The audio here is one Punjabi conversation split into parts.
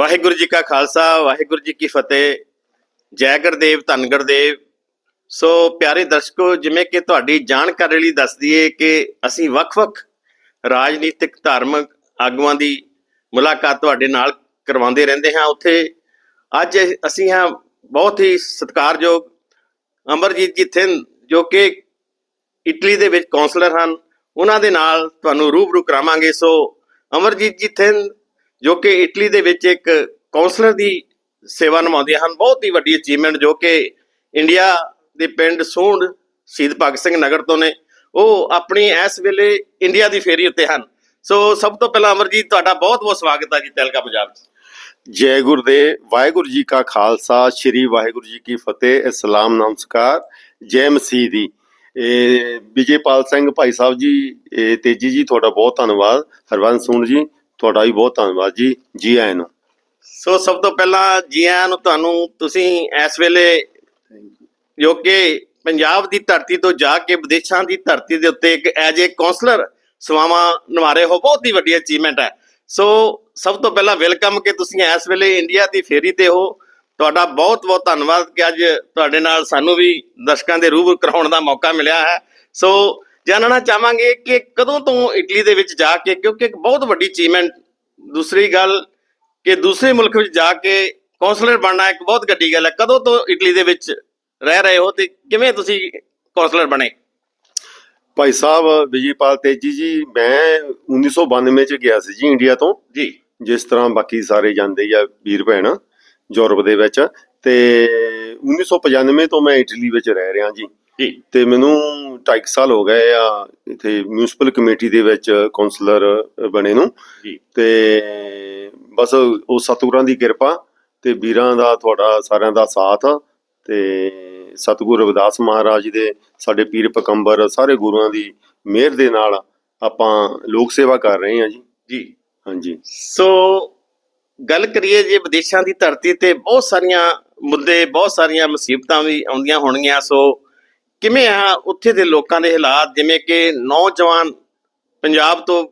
ਵਾਹਿਗੁਰੂ ਜੀ ਕਾ ਖਾਲਸਾ, ਵਾਹਿਗੁਰੂ ਜੀ ਕੀ ਫਤਿਹ। ਜੈ ਗੁਰਦੇਵ, ਧੰਨ ਗੁਰਦੇਵ। ਸੋ ਪਿਆਰੇ ਦਰਸ਼ਕੋ, ਜਿਵੇਂ ਕਿ ਤੁਹਾਡੀ ਜਾਣਕਾਰੀ ਲਈ ਦੱਸ ਦਈਏ ਕਿ ਅਸੀਂ ਵੱਖ-ਵੱਖ ਰਾਜਨੀਤਿਕ, ਧਾਰਮਿਕ ਆਗੂਆਂ ਦੀ ਮੁਲਾਕਾਤ ਤੁਹਾਡੇ ਨਾਲ ਕਰਵਾਉਂਦੇ ਰਹਿੰਦੇ ਹਾਂ। ਉੱਥੇ ਅੱਜ ਅਸੀਂ ਹਾਂ ਬਹੁਤ ਹੀ ਸਤਿਕਾਰਯੋਗ ਅਮਰਜੀਤ ਜੀ ਥਿੰਦ ਜੋ ਕਿ ਇਟਲੀ ਦੇ ਵਿੱਚ ਕਾਉਂਸਲਰ ਹਨ। ਉਹਨਾਂ ਦੇ ਨਾਲ ਤੁਹਾਨੂੰ ਰੂਬਰੂ ਕਰਾਵਾਂਗੇ। ਸੋ ਅਮਰਜੀਤ ਜੀ ਥਿੰਦ ਜੋ ਕਿ ਇਟਲੀ ਦੇ ਵਿੱਚ ਇੱਕ ਕਾਉਂਸਲਰ ਦੀ ਸੇਵਾ ਨਿਭਾਉਂਦੀਆਂ ਹਨ, ਬਹੁਤ ਹੀ ਵੱਡੀ ਅਚੀਵਮੈਂਟ ਜੋ ਕਿ ਇੰਡੀਆ ਦੇ ਪਿੰਡ ਸੂੰਡ ਸ਼ਹੀਦ ਭਗਤ ਸਿੰਘ ਨਗਰ ਤੋਂ ਨੇ। ਉਹ ਆਪਣੀ ਇਸ ਵੇਲੇ ਇੰਡੀਆ ਦੀ ਫੇਰੀ ਉੱਤੇ ਹਨ। ਸੋ ਸਭ ਤੋਂ ਪਹਿਲਾਂ ਅਮਰਜੀਤ ਤੁਹਾਡਾ ਬਹੁਤ ਬਹੁਤ ਸਵਾਗਤ ਹੈ ਜੀ ਤਹਿਲਕਾ ਪੰਜਾਬ 'ਚ ਜੈ ਗੁਰਦੇਵ, ਵਾਹਿਗੁਰੂ ਜੀ ਕਾ ਖਾਲਸਾ, ਸ੍ਰੀ ਵਾਹਿਗੁਰੂ ਜੀ ਕੀ ਫਤਿਹ, ਇਸਲਾਮ ਨਮਸਕਾਰ, ਜੈ ਮਸੀਹ ਦੀ। ਇਹ ਵਿਜੇਪਾਲ ਸਿੰਘ ਭਾਈ ਸਾਹਿਬ ਜੀ ਤੇਜੀ ਜੀ, ਤੁਹਾਡਾ ਬਹੁਤ ਧੰਨਵਾਦ। ਹਰਵੰਸ ਸੂਣ ਜੀ ਤੁਹਾਡਾ ਵੀ ਬਹੁਤ ਧੰਨਵਾਦ ਜੀ ਜੀ ਆਇਆਂ ਨੂੰ। ਸੋ ਸਭ ਤੋਂ ਪਹਿਲਾਂ ਜੀ ਆਇਆਂ ਨੂੰ ਤੁਹਾਨੂੰ ਤੁਸੀਂ ਇਸ ਵੇਲੇ ਜੋ ਕਿ ਪੰਜਾਬ ਦੀ ਧਰਤੀ ਤੋਂ ਜਾ ਕੇ ਵਿਦੇਸ਼ਾਂ ਦੀ ਧਰਤੀ ਦੇ ਉੱਤੇ ਇੱਕ ਐਜ ਏ ਕਾਉਂਸਲਰ ਸੇਵਾਵਾਂ ਨਿਭਾ ਹੋ, ਬਹੁਤ ਹੀ ਵੱਡੀ ਅਚੀਵਮੈਂਟ ਹੈ। ਸੋ ਸਭ ਤੋਂ ਪਹਿਲਾਂ ਵੈਲਕਮ ਕਿ ਤੁਸੀਂ ਇਸ ਵੇਲੇ ਇੰਡੀਆ ਦੀ ਫੇਰੀ ਤੇ ਹੋ। ਤੁਹਾਡਾ ਬਹੁਤ ਬਹੁਤ ਧੰਨਵਾਦ ਕਿ ਅੱਜ ਤੁਹਾਡੇ ਨਾਲ ਸਾਨੂੰ ਵੀ ਦਰਸ਼ਕਾਂ ਦੇ ਰੂਬਰੂ ਕਰਾਉਣ ਦਾ ਮੌਕਾ ਮਿਲਿਆ ਹੈ। ਸੋ ਜਾਣਨਾ ਚਾਹਾਂਗੇ ਕਿ ਕਦੋਂ ਤੋਂ ਇਟਲੀ ਦੇ ਵਿੱਚ ਜਾ ਕੇ ਕਿਉਂਕਿ ਇੱਕ ਬਹੁਤ ਵੱਡੀ ਅਚੀਵਮੈਂਟ ਦੂਸਰੀ ਗੱਲ ਕਿ ਦੂਸਰੇ ਮੁਲਕ ਵਿੱਚ ਜਾ ਕੇ ਕਾਉਂਸਲਰ ਬਣਨਾ ਇੱਕ ਬਹੁਤ ਵੱਡੀ ਗੱਲ ਹੈ। ਕਦੋਂ ਤੋਂ ਇਟਲੀ ਦੇ ਵਿੱਚ ਰਹਿ ਰਹੇ ਹੋ ਤੇ ਕਿਵੇਂ ਤੁਸੀਂ ਕਾਉਂਸਲਰ ਬਣੇ? ਭਾਈ ਸਾਹਿਬ ਵਿਜੇਪਾਲ ਤੇਜੀ ਜੀ ਮੈਂ 1992 ਚ ਗਿਆ ਸੀ ਜੀ ਇੰਡੀਆ ਤੋਂ। ਜੀ। ਜਿਸ ਤਰ੍ਹਾਂ ਬਾਕੀ ਸਾਰੇ ਜਾਂਦੇ ਆ ਵੀਰ ਭੈਣ ਯੂਰਪ ਦੇ ਵਿੱਚ। ਤੇ 1995 ਤੋਂ ਮੈਂ ਇਟਲੀ ਵਿੱਚ ਰਹਿ ਰਿਹਾ ਜੀ। ਜੀ। ਤੇ ਮੈਨੂੰ 2.5 ਸਾਲ ਹੋ ਗਏ ਆ ਇਥੇ ਮਿਊਨਿਸਪਲ ਕਮੇਟੀ ਦੇ ਵਿੱਚ ਕਾਉਂਸਲਰ ਬਣੇ ਨੂੰ। ਤੇ ਬਸ ਉਹ ਸਤਿਗੁਰਾਂ ਦੀ ਕਿਰਪਾ ਤੇ ਵੀਰਾਂ ਦਾ ਤੁਹਾਡਾ ਸਾਰਿਆਂ ਦਾ ਸਾਥ ਤੇ ਸਤਿਗੁਰੂ ਰਵਿਦਾਸ ਮਹਾਰਾਜ ਦੇ ਸਾਡੇ ਪੀਰ ਪਕੰਬਰ ਸਾਰੇ ਗੁਰੂਆਂ ਦੀ ਮਿਹਰ ਦੇ ਨਾਲ ਆਪਾਂ ਲੋਕ ਸੇਵਾ ਕਰ ਰਹੇ ਹਾਂ ਜੀ। ਜੀ। ਹਾਂਜੀ। ਸੋ ਗੱਲ ਕਰੀਏ ਜੇ ਵਿਦੇਸ਼ਾਂ ਦੀ ਧਰਤੀ ਤੇ ਬਹੁਤ ਸਾਰੀਆਂ ਮੁੱਦੇ ਬਹੁਤ ਸਾਰੀਆਂ ਮੁਸੀਬਤਾਂ ਵੀ ਆਉਂਦੀਆਂ ਹੋਣਗੀਆਂ ਸੋ ਕਿਵੇਂ ਆ ਉੱਥੇ ਦੇ ਲੋਕਾਂ ਦੇ ਹਾਲਾਤ? ਜਿਵੇਂ ਕਿ ਨੌਜਵਾਨ ਪੰਜਾਬ ਤੋਂ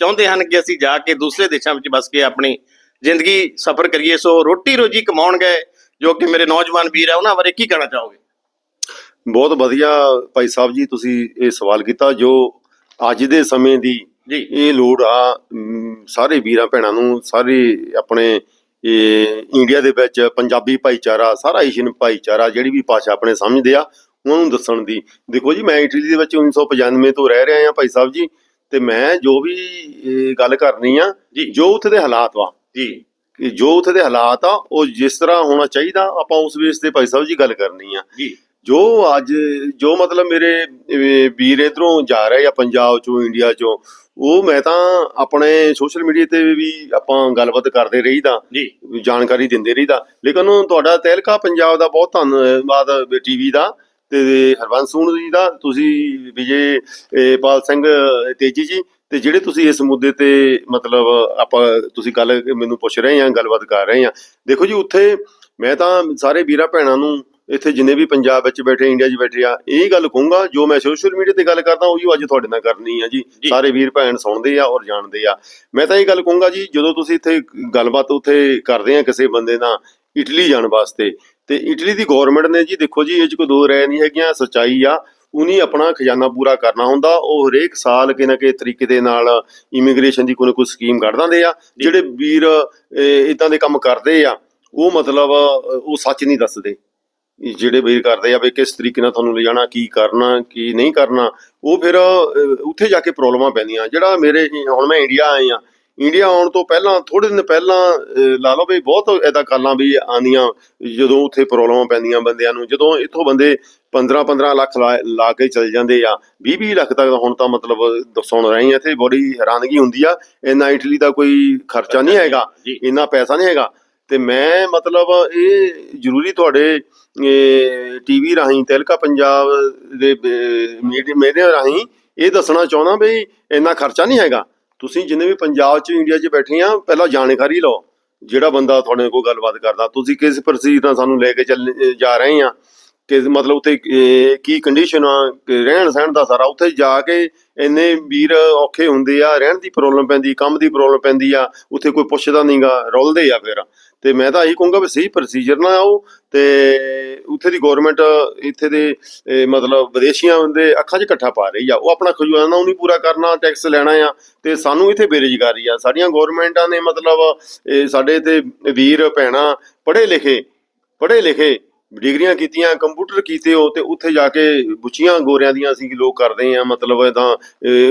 ਚਾਹੁੰਦੇ ਹਨ ਕਿ ਅਸੀਂ ਜਾ ਕੇ ਦੂਸਰੇ ਦੇਸ਼ਾਂ ਵਿੱਚ ਬਸ ਕੇ ਆਪਣੀ ਜ਼ਿੰਦਗੀ ਸਫਰ ਕਰੀਏ। ਸੋ ਰੋਟੀ ਰੋਜੀ ਕਮਾਉਣ ਗਏ ਜੋ ਕਿ ਮੇਰੇ ਨੌਜਵਾਨ ਵੀਰ ਆ ਉਹਨਾਂ ਬਾਰੇ ਕੀ ਕਹਿਣਾ ਚਾਹੋਗੇ? ਬਹੁਤ ਵਧੀਆ ਭਾਈ ਸਾਹਿਬ ਜੀ ਤੁਸੀਂ ਇਹ ਸਵਾਲ ਕੀਤਾ ਜੋ ਅੱਜ ਦੇ ਸਮੇਂ ਦੀ ਜੀ। ਇਹ ਲੋੜ ਆ ਸਾਰੇ ਵੀਰਾਂ ਭੈਣਾਂ ਨੂੰ ਸਾਰੇ ਆਪਣੇ ਇਹ ਇੰਡੀਆ ਦੇ ਵਿੱਚ ਪੰਜਾਬੀ ਭਾਈਚਾਰਾ ਸਾਰਾ ਏਸ਼ੀਅਨ ਭਾਈਚਾਰਾ ਜਿਹੜੀ ਵੀ ਭਾਸ਼ਾ ਆਪਣੇ ਸਮਝਦੇ ਆ ਉਹਨਾਂ ਨੂੰ ਦੱਸਣ ਦੀ। ਦੇਖੋ ਜੀ ਮੈਂ ਇਟਲੀ ਦੇ ਵਿੱਚ 1995 ਤੋਂ ਰਹਿ ਰਿਹਾ ਹਾਂ ਭਾਈ ਸਾਹਿਬ ਜੀ ਤੇ ਮੈਂ ਜੋ ਵੀ ਗੱਲ ਕਰਨੀ ਆ ਜੀ। ਉੱਥੇ ਦੇ ਹਾਲਾਤ ਵਾ ਜੀ। ਕਿ ਜੋ ਉੱਥੇ ਦੇ ਹਾਲਾਤ ਆ ਉਹ ਜਿਸ ਤਰ੍ਹਾਂ ਹੋਣਾ ਚਾਹੀਦਾ ਆਪਾਂ ਉਸ ਬੇਸ ਤੇ ਭਾਈ ਸਾਹਿਬ ਜੀ ਗੱਲ ਕਰਨੀ ਆ। ਜੀ। ਜੋ ਅੱਜ ਜੋ ਮਤਲਬ ਮੇਰੇ ਵੀਰ ਇਧਰੋਂ ਜਾ ਰਹੇ ਆ ਪੰਜਾਬ ਚੋਂ ਇੰਡੀਆ ਚੋਂ ਉਹ ਮੈਂ ਤਾਂ ਆਪਣੇ ਸੋਸ਼ਲ ਮੀਡੀਆ ਤੇ ਵੀ ਆਪਾਂ ਗੱਲਬਾਤ ਕਰਦੇ ਰਹੀਦਾ ਜੀ। ਜਾਣਕਾਰੀ ਦਿੰਦੇ ਰਹੀਦਾ। ਲੇਕਿਨ ਤੁਹਾਡਾ ਤਹਿਲਕਾ ਪੰਜਾਬ ਦਾ ਬਹੁਤ ਧੰਨਵਾਦ ਟੀਵੀ ਦਾ। ਤੇ ਹਰਵੰਸ ਸੂਣ ਜੀ ਦਾ ਤੁਸੀਂ ਵਿਜੇ ਪਾਲ ਸਿੰਘ ਤੇਜੀ ਜੀ ਤੇ ਜਿਹੜੇ ਤੁਸੀਂ ਇਸ ਮੁੱਦੇ ਤੇ ਮਤਲਬ ਆਪਾਂ ਤੁਸੀਂ ਗੱਲ ਮੈਨੂੰ ਪੁੱਛ ਰਹੇ ਆ ਗੱਲਬਾਤ ਕਰ ਰਹੇ ਆ ਦੇਖੋ ਜੀ ਉੱਥੇ ਮੈਂ ਤਾਂ ਸਾਰੇ ਵੀਰਾਂ ਭੈਣਾਂ ਨੂੰ ਇੱਥੇ ਜਿੰਨੇ ਵੀ ਪੰਜਾਬ ਵਿੱਚ ਬੈਠੇ ਇੰਡੀਆ 'ਚ ਬੈਠੇ ਆ ਇਹ ਗੱਲ ਕਹੂੰਗਾ ਜੋ ਮੈਂ ਸੋਸ਼ਲ ਮੀਡੀਆ ਤੇ ਗੱਲ ਕਰਦਾ ਉਹੀ ਅੱਜ ਤੁਹਾਡੇ ਨਾਲ ਕਰਨੀ ਆ ਜੀ ਜੀ। ਸਾਰੇ ਵੀਰ ਭੈਣ ਸੁਣਦੇ ਆ ਔਰ ਜਾਣਦੇ ਆ ਮੈਂ ਤਾਂ ਇਹ ਗੱਲ ਕਹੂੰਗਾ ਜੀ ਜਦੋਂ ਤੁਸੀਂ ਇੱਥੇ ਗੱਲਬਾਤ ਉੱਥੇ ਕਰਦੇ ਆ ਕਿਸੇ ਬੰਦੇ ਨਾਲ ਇਟਲੀ ਜਾਣ ਵਾਸਤੇ ਤੇ ਇਟਲੀ ਦੀ ਗਵਰਨਮੈਂਟ ਨੇ ਜੀ, ਦੇਖੋ ਜੀ, ਇਹ 'ਚ ਕੋਈ ਦੋ ਰਾਏ ਨਹੀਂ ਹੈਗੀਆਂ, ਸੱਚਾਈ ਆ। ਉਨੀ ਆਪਣਾ ਖਜ਼ਾਨਾ ਪੂਰਾ ਕਰਨਾ ਹੁੰਦਾ। ਉਹ ਹਰੇਕ ਸਾਲ ਕਿ ਨਾ ਕਿ ਤਰੀਕੇ ਦੇ ਨਾਲ ਇਮੀਗ੍ਰੇਸ਼ਨ ਦੀ ਕੋਈ ਨਾ ਕੋਈ ਸਕੀਮ ਕੱਢ ਦਿੰਦੇ ਆ। ਜਿਹੜੇ ਵੀਰ ਇਦਾਂ ਦੇ ਕੰਮ ਕਰਦੇ ਆ, ਉਹ ਮਤਲਬ, ਉਹ ਸੱਚ ਨਹੀਂ ਦੱਸਦੇ। ਜਿਹੜੇ ਵੀਰ ਕਰਦੇ ਆ ਵੀ ਕਿਸ ਤਰੀਕੇ ਨਾਲ ਤੁਹਾਨੂੰ ਲਿਜਾਣਾ, ਕੀ ਕਰਨਾ, ਕੀ ਨਹੀਂ ਕਰਨਾ, ਉਹ ਫਿਰ ਉੱਥੇ ਜਾ ਕੇ ਪ੍ਰੋਬਲਮਾਂ ਪੈਂਦੀਆਂ। ਜਿਹੜਾ ਮੇਰੇ, ਹੁਣ ਮੈਂ ਇੰਡੀਆ ਆਏ ਆ ਇੰਡੀਆ ਆਉਣ ਤੋਂ ਪਹਿਲਾਂ ਥੋੜੇ ਦਿਨ ਪਹਿਲਾਂ ਲਾ ਲਓ ਵੀ ਬਹੁਤ ਐਦਾ ਕਾਲਾਂ ਵੀ ਆਂਦੀਆਂ ਜਦੋਂ ਉੱਥੇ ਪ੍ਰੋਬਲਮਾਂ ਪੈਂਦੀਆਂ ਬੰਦਿਆਂ ਨੂੰ ਜਦੋਂ ਇੱਥੋਂ ਬੰਦੇ 15 15 ਲੱਖ ਲਾ ਕੇ ਚਲ ਜਾਂਦੇ ਆ 20 20 ਲੱਖ ਤੱਕ ਹੁਣ ਤਾਂ ਮਤਲਬ ਸੁਣ ਰਹੇ ਆ ਇੱਥੇ ਬੜੀ ਹੈਰਾਨਗੀ ਹੁੰਦੀ ਆ ਇੰਨਾ ਇਟਲੀ ਦਾ ਕੋਈ ਖਰਚਾ ਨਹੀਂ ਹੈਗਾ ਇੰਨਾ ਪੈਸਾ ਨਹੀਂ ਹੈਗਾ ਤੇ ਮੈਂ ਮਤਲਬ ਇਹ ਜ਼ਰੂਰੀ ਤੁਹਾਡੇ ਟੀਵੀ ਰਾਹੀਂ ਤਿਲਕਾ ਪੰਜਾਬ ਦੇ ਮੀਡੀਆ ਮੇਰੇ ਰਾਹੀਂ ਇਹ ਦੱਸਣਾ ਚਾਹੁੰਦਾ ਵੀ ਇੰਨਾ ਖਰਚਾ ਨਹੀਂ ਹੈਗਾ। ਤੁਸੀਂ ਜਿੰਨੇ ਵੀ ਪੰਜਾਬ 'ਚ ਇੰਡੀਆ 'ਚ ਬੈਠੇ ਆ, ਪਹਿਲਾਂ ਜਾਣਕਾਰੀ ਲਓ, ਜਿਹੜਾ ਬੰਦਾ ਤੁਹਾਡੇ ਕੋਲ ਗੱਲਬਾਤ ਕਰਦਾ, ਤੁਸੀਂ ਕਿਸ ਪ੍ਰੋਸੀਜਰ ਨਾਲ ਸਾਨੂੰ ਲੈ ਕੇ ਚੱਲ ਜਾ ਰਹੇ ਆ ਕਿ ਮਤਲਬ ਉੱਥੇ ਕੀ ਕੰਡੀਸ਼ਨ ਆ ਰਹਿਣ ਸਹਿਣ ਦਾ ਸਾਰਾ, ਉੱਥੇ ਜਾ ਕੇ ਇੰਨੇ ਵੀਰ ਔਖੇ ਹੁੰਦੇ ਆ, ਰਹਿਣ ਦੀ ਪ੍ਰੋਬਲਮ ਪੈਂਦੀ, ਕੰਮ ਦੀ ਪ੍ਰੋਬਲਮ ਪੈਂਦੀ ਆ, ਉੱਥੇ ਕੋਈ ਪੁੱਛਦਾ ਨਹੀਂਗਾ ਰੁਲਦੇ ਆ ਫਿਰ। ਤੇ ਮੈਂ ਤਾਂ ਇਹੀ ਕਹੂੰਗਾ ਵੀ ਸਹੀ ਪ੍ਰੋਸੀਜਰ ਨਾਲ ਆਓ ਤੇ ਉੱਥੇ ਦੀ ਗਵਰਨਮੈਂਟ ਇੱਥੇ ਦੇ ਮਤਲਬ ਵਿਦੇਸ਼ੀਆਂ ਦੇ ਅੱਖਾਂ 'ਚ ਇਕੱਠਾ ਪਾ ਰਹੀ ਆ। ਉਹ ਆਪਣਾ ਖਜ਼ਾਨਾ ਉਹ ਨਹੀਂ ਪੂਰਾ ਕਰਨਾ ਟੈਕਸ ਲੈਣਾ ਆ ਤੇ ਸਾਨੂੰ ਇੱਥੇ ਬੇਰੁਜ਼ਗਾਰੀ ਆ। ਸਾਡੀਆਂ ਗਵਰਨਮੈਂਟਾਂ ਨੇ ਮਤਲਬ ਸਾਡੇ ਤੇ ਵੀਰ, ਭੈਣਾਂ ਪੜ੍ਹੇ ਲਿਖੇ ਪੜ੍ਹੇ ਲਿਖੇ ਡਿਗਰੀਆਂ ਕੀਤੀਆਂ ਕੰਪਿਊਟਰ ਕੀਤੇ ਹੋ ਤੇ ਉੱਥੇ ਜਾ ਕੇ ਬੁੱਚੀਆਂ ਗੋਰਿਆਂ ਦੀਆਂ ਅਸੀਂ ਲੋਕ ਕਰਦੇ ਆ ਮਤਲਬ ਤਾਂ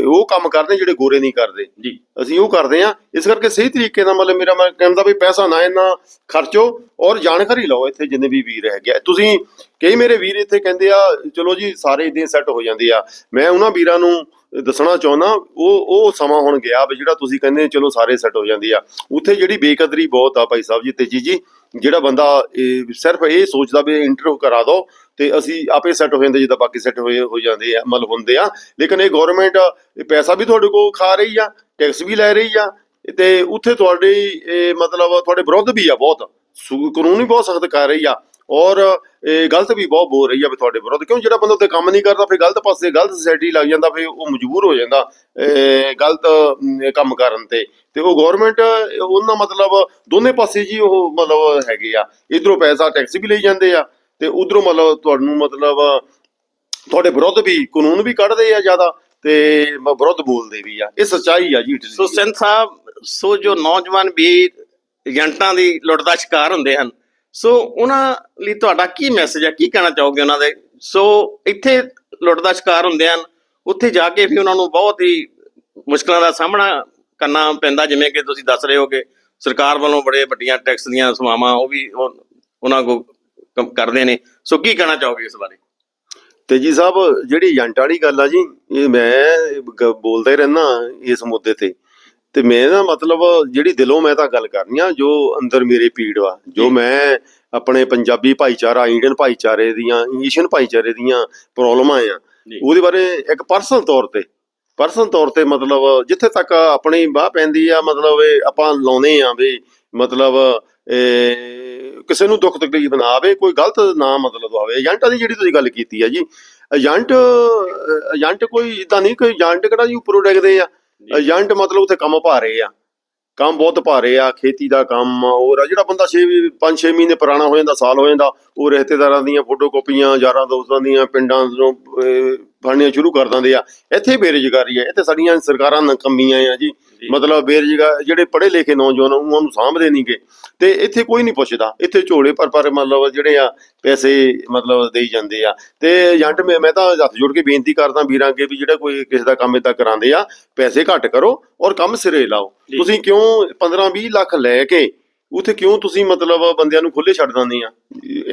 ਉਹ ਕੰਮ ਕਰਦੇ ਜਿਹੜੇ ਗੋਰੇ ਨਹੀਂ ਕਰਦੇ। ਜੀ। ਅਸੀਂ ਉਹ ਕਰਦੇ ਆ ਇਸ ਕਰਕੇ ਸਹੀ ਤਰੀਕੇ ਨਾਲ ਮਤਲਬ ਮੇਰਾ ਮੈਂ ਕਹਿੰਦਾ ਵੀ ਪੈਸਾ ਨਾ ਇੰਨਾ ਖਰਚੋ ਔਰ ਜਾਣਕਾਰੀ ਲਓ ਇੱਥੇ ਜਿੰਨੇ ਵੀ ਵੀਰ ਹੈਗੇ ਆ। ਤੁਸੀਂ ਕਈ ਮੇਰੇ ਵੀਰ ਇੱਥੇ ਕਹਿੰਦੇ ਆ ਚਲੋ ਜੀ ਸਾਰੇ ਇਦਾਂ ਸੈੱਟ ਹੋ ਜਾਂਦੇ ਆ। ਮੈਂ ਉਹਨਾਂ ਵੀਰਾਂ ਨੂੰ ਦੱਸਣਾ ਚਾਹੁੰਦਾ ਉਹ ਉਹ ਸਮਾਂ ਹੁਣ ਗਿਆ ਵੀ ਜਿਹੜਾ ਤੁਸੀਂ ਕਹਿੰਦੇ ਚਲੋ ਸਾਰੇ ਸੈੱਟ ਹੋ ਜਾਂਦੇ ਆ। ਉੱਥੇ ਜਿਹੜੀ ਬੇਕਦਰੀ ਬਹੁਤ ਆ ਭਾਈ ਸਾਹਿਬ ਜੀ ਤੇਜੀ ਜੀ ਜਿਹੜਾ ਬੰਦਾ, ਇਹ ਸਿਰਫ ਇਹ ਸੋਚਦਾ ਵੀ ਇੰਟਰਵਿਊ ਕਰਾ ਦੋ ਤੇ ਅਸੀਂ ਆਪੇ ਸੈੱਟ ਹੋ ਜਾਂਦੇ ਜਿੱਦਾਂ ਬਾਕੀ ਸੈੱਟ ਹੋਏ, ਹੋ ਜਾਂਦੇ ਆ, ਮਤਲਬ ਹੁੰਦੇ ਆ। ਲੇਕਿਨ ਇਹ ਗਵਰਨਮੈਂਟ ਪੈਸਾ ਵੀ ਤੁਹਾਡੇ ਕੋਲ ਖਾ ਰਹੀ ਆ ਟੈਕਸ ਵੀ ਲੈ ਰਹੀ ਆ, ਤੇ ਉੱਥੇ ਤੁਹਾਡੀ, ਇਹ ਮਤਲਬ ਤੁਹਾਡੇ ਵਿਰੁੱਧ ਵੀ ਆ ਬਹੁਤ। ਕਾਨੂੰਨ ਵੀ ਬਹੁਤ ਸਖਤ ਕਰ ਰਹੀ ਆ। ਔਰ, ਇਹ ਗਲਤ ਵੀ ਬਹੁਤ ਬੋਲ ਰਹੀ ਆ ਵੀ ਤੁਹਾਡੇ ਵਿਰੁੱਧ। ਕਿਉਂ ਜਿਹੜਾ ਬੰਦਾ ਉੱਤੇ ਕੰਮ ਨਹੀਂ ਕਰਦਾ, ਫਿਰ ਗਲਤ ਪਾਸੇ ਗਲਤ ਸੋਸਾਇਟੀ ਲੱਗ ਜਾਂਦਾ, ਫਿਰ ਉਹ ਮਜਬੂਰ ਹੋ ਜਾਂਦਾ ਗਲਤ ਕੰਮ ਕਰਨ ਤੇ। ਤੇ ਉਹ ਗਵਰਨਮੈਂਟ ਉਹਨਾਂ ਮਤਲਬ ਦੋਨੇ ਪਾਸੇ ਜੀ ਉਹ ਮਤਲਬ ਹੈਗੇ ਆ। ਇਧਰੋਂ ਪੈਸਾ ਟੈਕਸ ਵੀ ਲਈ ਜਾਂਦੇ ਆ ਤੇ ਉਧਰੋਂ ਮਤਲਬ ਤੁਹਾਨੂੰ ਮਤਲਬ ਤੁਹਾਡੇ ਵਿਰੁੱਧ ਵੀ ਕਾਨੂੰਨ ਵੀ ਕੱਢਦੇ ਆ ਜ਼ਿਆਦਾ ਤੇ ਵਿਰੁੱਧ ਬੋਲਦੇ ਵੀ ਆ। ਇਹ ਸੱਚਾਈ ਆ ਜੀ ਸੋ ਦੀ। ਸਾਹਿਬ, ਸੋ ਜੋ ਨੌਜਵਾਨ ਵੀਰ ਏਜੰਟਾਂ ਦੀ ਲੁੱਟ ਦਾ ਸ਼ਿਕਾਰ ਹੁੰਦੇ ਹਨ ਸੋ ਉਹਨਾਂ ਲਈ ਤੁਹਾਡਾ ਕੀ ਮੈਸੇਜ ਹੈ ਕੀ ਕਹਿਣਾ ਚਾਹੋਗੇ ਉਹਨਾਂ ਦੇ? ਸੋ ਇੱਥੇ ਲੁੱਟ ਦਾ ਸ਼ਿਕਾਰ ਹੁੰਦੇ ਹਨ। ਉੱਥੇ ਜਾ ਕੇ ਵੀ ਉਹਨਾਂ ਨੂੰ ਬਹੁਤ ਹੀ ਮੁਸ਼ਕਲਾਂ ਦਾ ਸਾਹਮਣਾ ਕਰਨਾ ਪੈਂਦਾ, ਜਿਵੇਂ ਕਿ ਤੁਸੀਂ ਦੱਸ ਰਹੇ ਹੋਗੇ। ਸਰਕਾਰ ਵੱਲੋਂ ਬੜੇ ਵੱਡੀਆਂ ਟੈਕਸ ਦੀਆਂ ਸਮਾਵਾਂ, ਉਹ ਵੀ ਉਹਨਾਂ ਕੋ ਕਰਦੇ ਨੇ। ਸੋ ਕੀ ਕਹਿਣਾ ਚਾਹੋਗੇ ਇਸ ਬਾਰੇ? ਤੇ ਜੀ ਸਾਹਿਬ, ਜਿਹੜੀ ਏਜੰਟ ਵਾਲੀ ਗੱਲ ਆ ਜੀ, ਇਹ ਮੈਂ ਗ- ਬੋਲਦਾ ਹੀ ਰਹਿਣਾ ਇਸ ਮੁੱਦੇ ਤੇ। ਤੇ ਮੈਂ ਨਾ ਮਤਲਬ ਜਿਹੜੀ ਦਿਲੋਂ ਮੈਂ ਤਾਂ ਗੱਲ ਕਰਨੀ ਆ ਜੋ ਅੰਦਰ ਮੇਰੇ ਪੀੜ ਵਾ ਜੋ। ਮੈਂ ਆਪਣੇ ਪੰਜਾਬੀ ਭਾਈਚਾਰਾ ਇੰਡੀਅਨ ਭਾਈਚਾਰੇ ਦੀਆਂ ਏਸ਼ੀਅਨ ਭਾਈਚਾਰੇ ਦੀਆਂ ਪ੍ਰੋਬਲਮਾਂ ਆ। ਉਹਦੇ ਬਾਰੇ ਇੱਕ ਪਰਸਨਲ ਤੌਰ ਤੇ ਪਰਸਨਲ ਤੌਰ ਤੇ ਮਤਲਬ ਜਿੱਥੇ ਤੱਕ ਆਪਣੀ ਬਾਹ ਪੈਂਦੀ ਆ ਮਤਲਬ ਇਹ ਆਪਾਂ ਲਾਉਨੇ ਆ ਵੀ ਮਤਲਬ ਕਿਸੇ ਨੂੰ ਦੁੱਖ ਤਕਲੀਫ ਨਾ ਆਵੇ ਕੋਈ ਗਲਤ ਨਾ ਮਤਲਬ ਆਵੇ ਏਜੰਟਾਂ ਦੀ ਜਿਹੜੀ ਤੁਸੀਂ ਗੱਲ ਕੀਤੀ ਆ ਜੀ ਏਜੰਟ ਏਜੰਟ ਕੋਈ ਇਦਾਂ ਨਹੀਂ ਕੋਈ ਏਜੰਟ ਕਿਹੜਾ ਜੀ ਉੱਪਰੋਂ ਡਿੱਗਦੇ ਆ। ਏਜੰਟ ਮਤਲਬ ਉੱਥੇ ਕੰਮ ਪਾ ਰਹੇ ਆ ਕੰਮ ਬਹੁਤ ਭਾਰੇ ਆ, ਖੇਤੀ ਦਾ ਕੰਮ ਹੋਰ ਆ ਜਿਹੜਾ ਬੰਦਾ 6 5 6 ਮਹੀਨੇ ਪੁਰਾਣਾ ਹੋ ਜਾਂਦਾ, ਸਾਲ ਹੋ ਜਾਂਦਾ, ਉਹ ਰਿਸ਼ਤੇਦਾਰਾਂ ਦੀਆਂ ਫੋਟੋ ਕਾਪੀਆਂ ਯਾਰਾਂ ਦੋਸਤਾਂ ਦੀਆਂ, ਪਿੰਡਾਂ ਤੋਂ ਫੜਨੀਆਂ ਸ਼ੁਰੂ ਕਰ ਦਿੰਦੇ ਆ ਇੱਥੇ ਬੇਰੁਜ਼ਗਾਰੀ ਆ, ਇੱਥੇ ਸਾਡੀਆਂ ਸਰਕਾਰਾਂ ਨਕੰਮੀਆਂ ਆ ਜੀ। ਮਤਲਬ ਬੇਰੁਜ਼ਗਾਰ ਜਿਹੜੇ ਪੜ੍ਹੇ ਲਿਖੇ ਨੌਜਵਾਨ ਉਹਨਾਂ ਨੂੰ ਸਾਂਭਦੇ ਨਹੀਂਗੇ ਤੇ ਇੱਥੇ ਕੋਈ ਨਹੀਂ ਪੁੱਛਦਾ। ਇੱਥੇ ਝੋਲੇ ਪਰ ਪਰ ਮਤਲਬ ਜਿਹੜੇ ਆ ਪੈਸੇ ਮਤਲਬ ਦੇਈ ਜਾਂਦੇ ਆ। ਤੇ ਏਜੰਟ ਮੈਂ ਤਾਂ ਹੱਥ ਜੋੜ ਕੇ ਬੇਨਤੀ ਕਰਦਾ ਵੀਰਾਂ ਅੱਗੇ ਵੀ ਜਿਹੜਾ ਕੋਈ ਕਿਸੇ ਦਾ ਕੰਮ ਏਦਾਂ ਕਰਾਉਂਦੇ ਆ ਪੈਸੇ ਘੱਟ ਕਰੋ ਔਰ ਕੰਮ ਸਿਰੇ ਲਾਓ। ਤੁਸੀਂ ਕਿਉਂ 15 20 ਲੱਖ ਲੈ ਕੇ ਉੱਥੇ ਕਿਉਂ ਤੁਸੀਂ ਮਤਲਬ ਬੰਦਿਆਂ ਨੂੰ ਖੁੱਲੇ ਛੱਡ ਦਿੰਦੇ ਆ?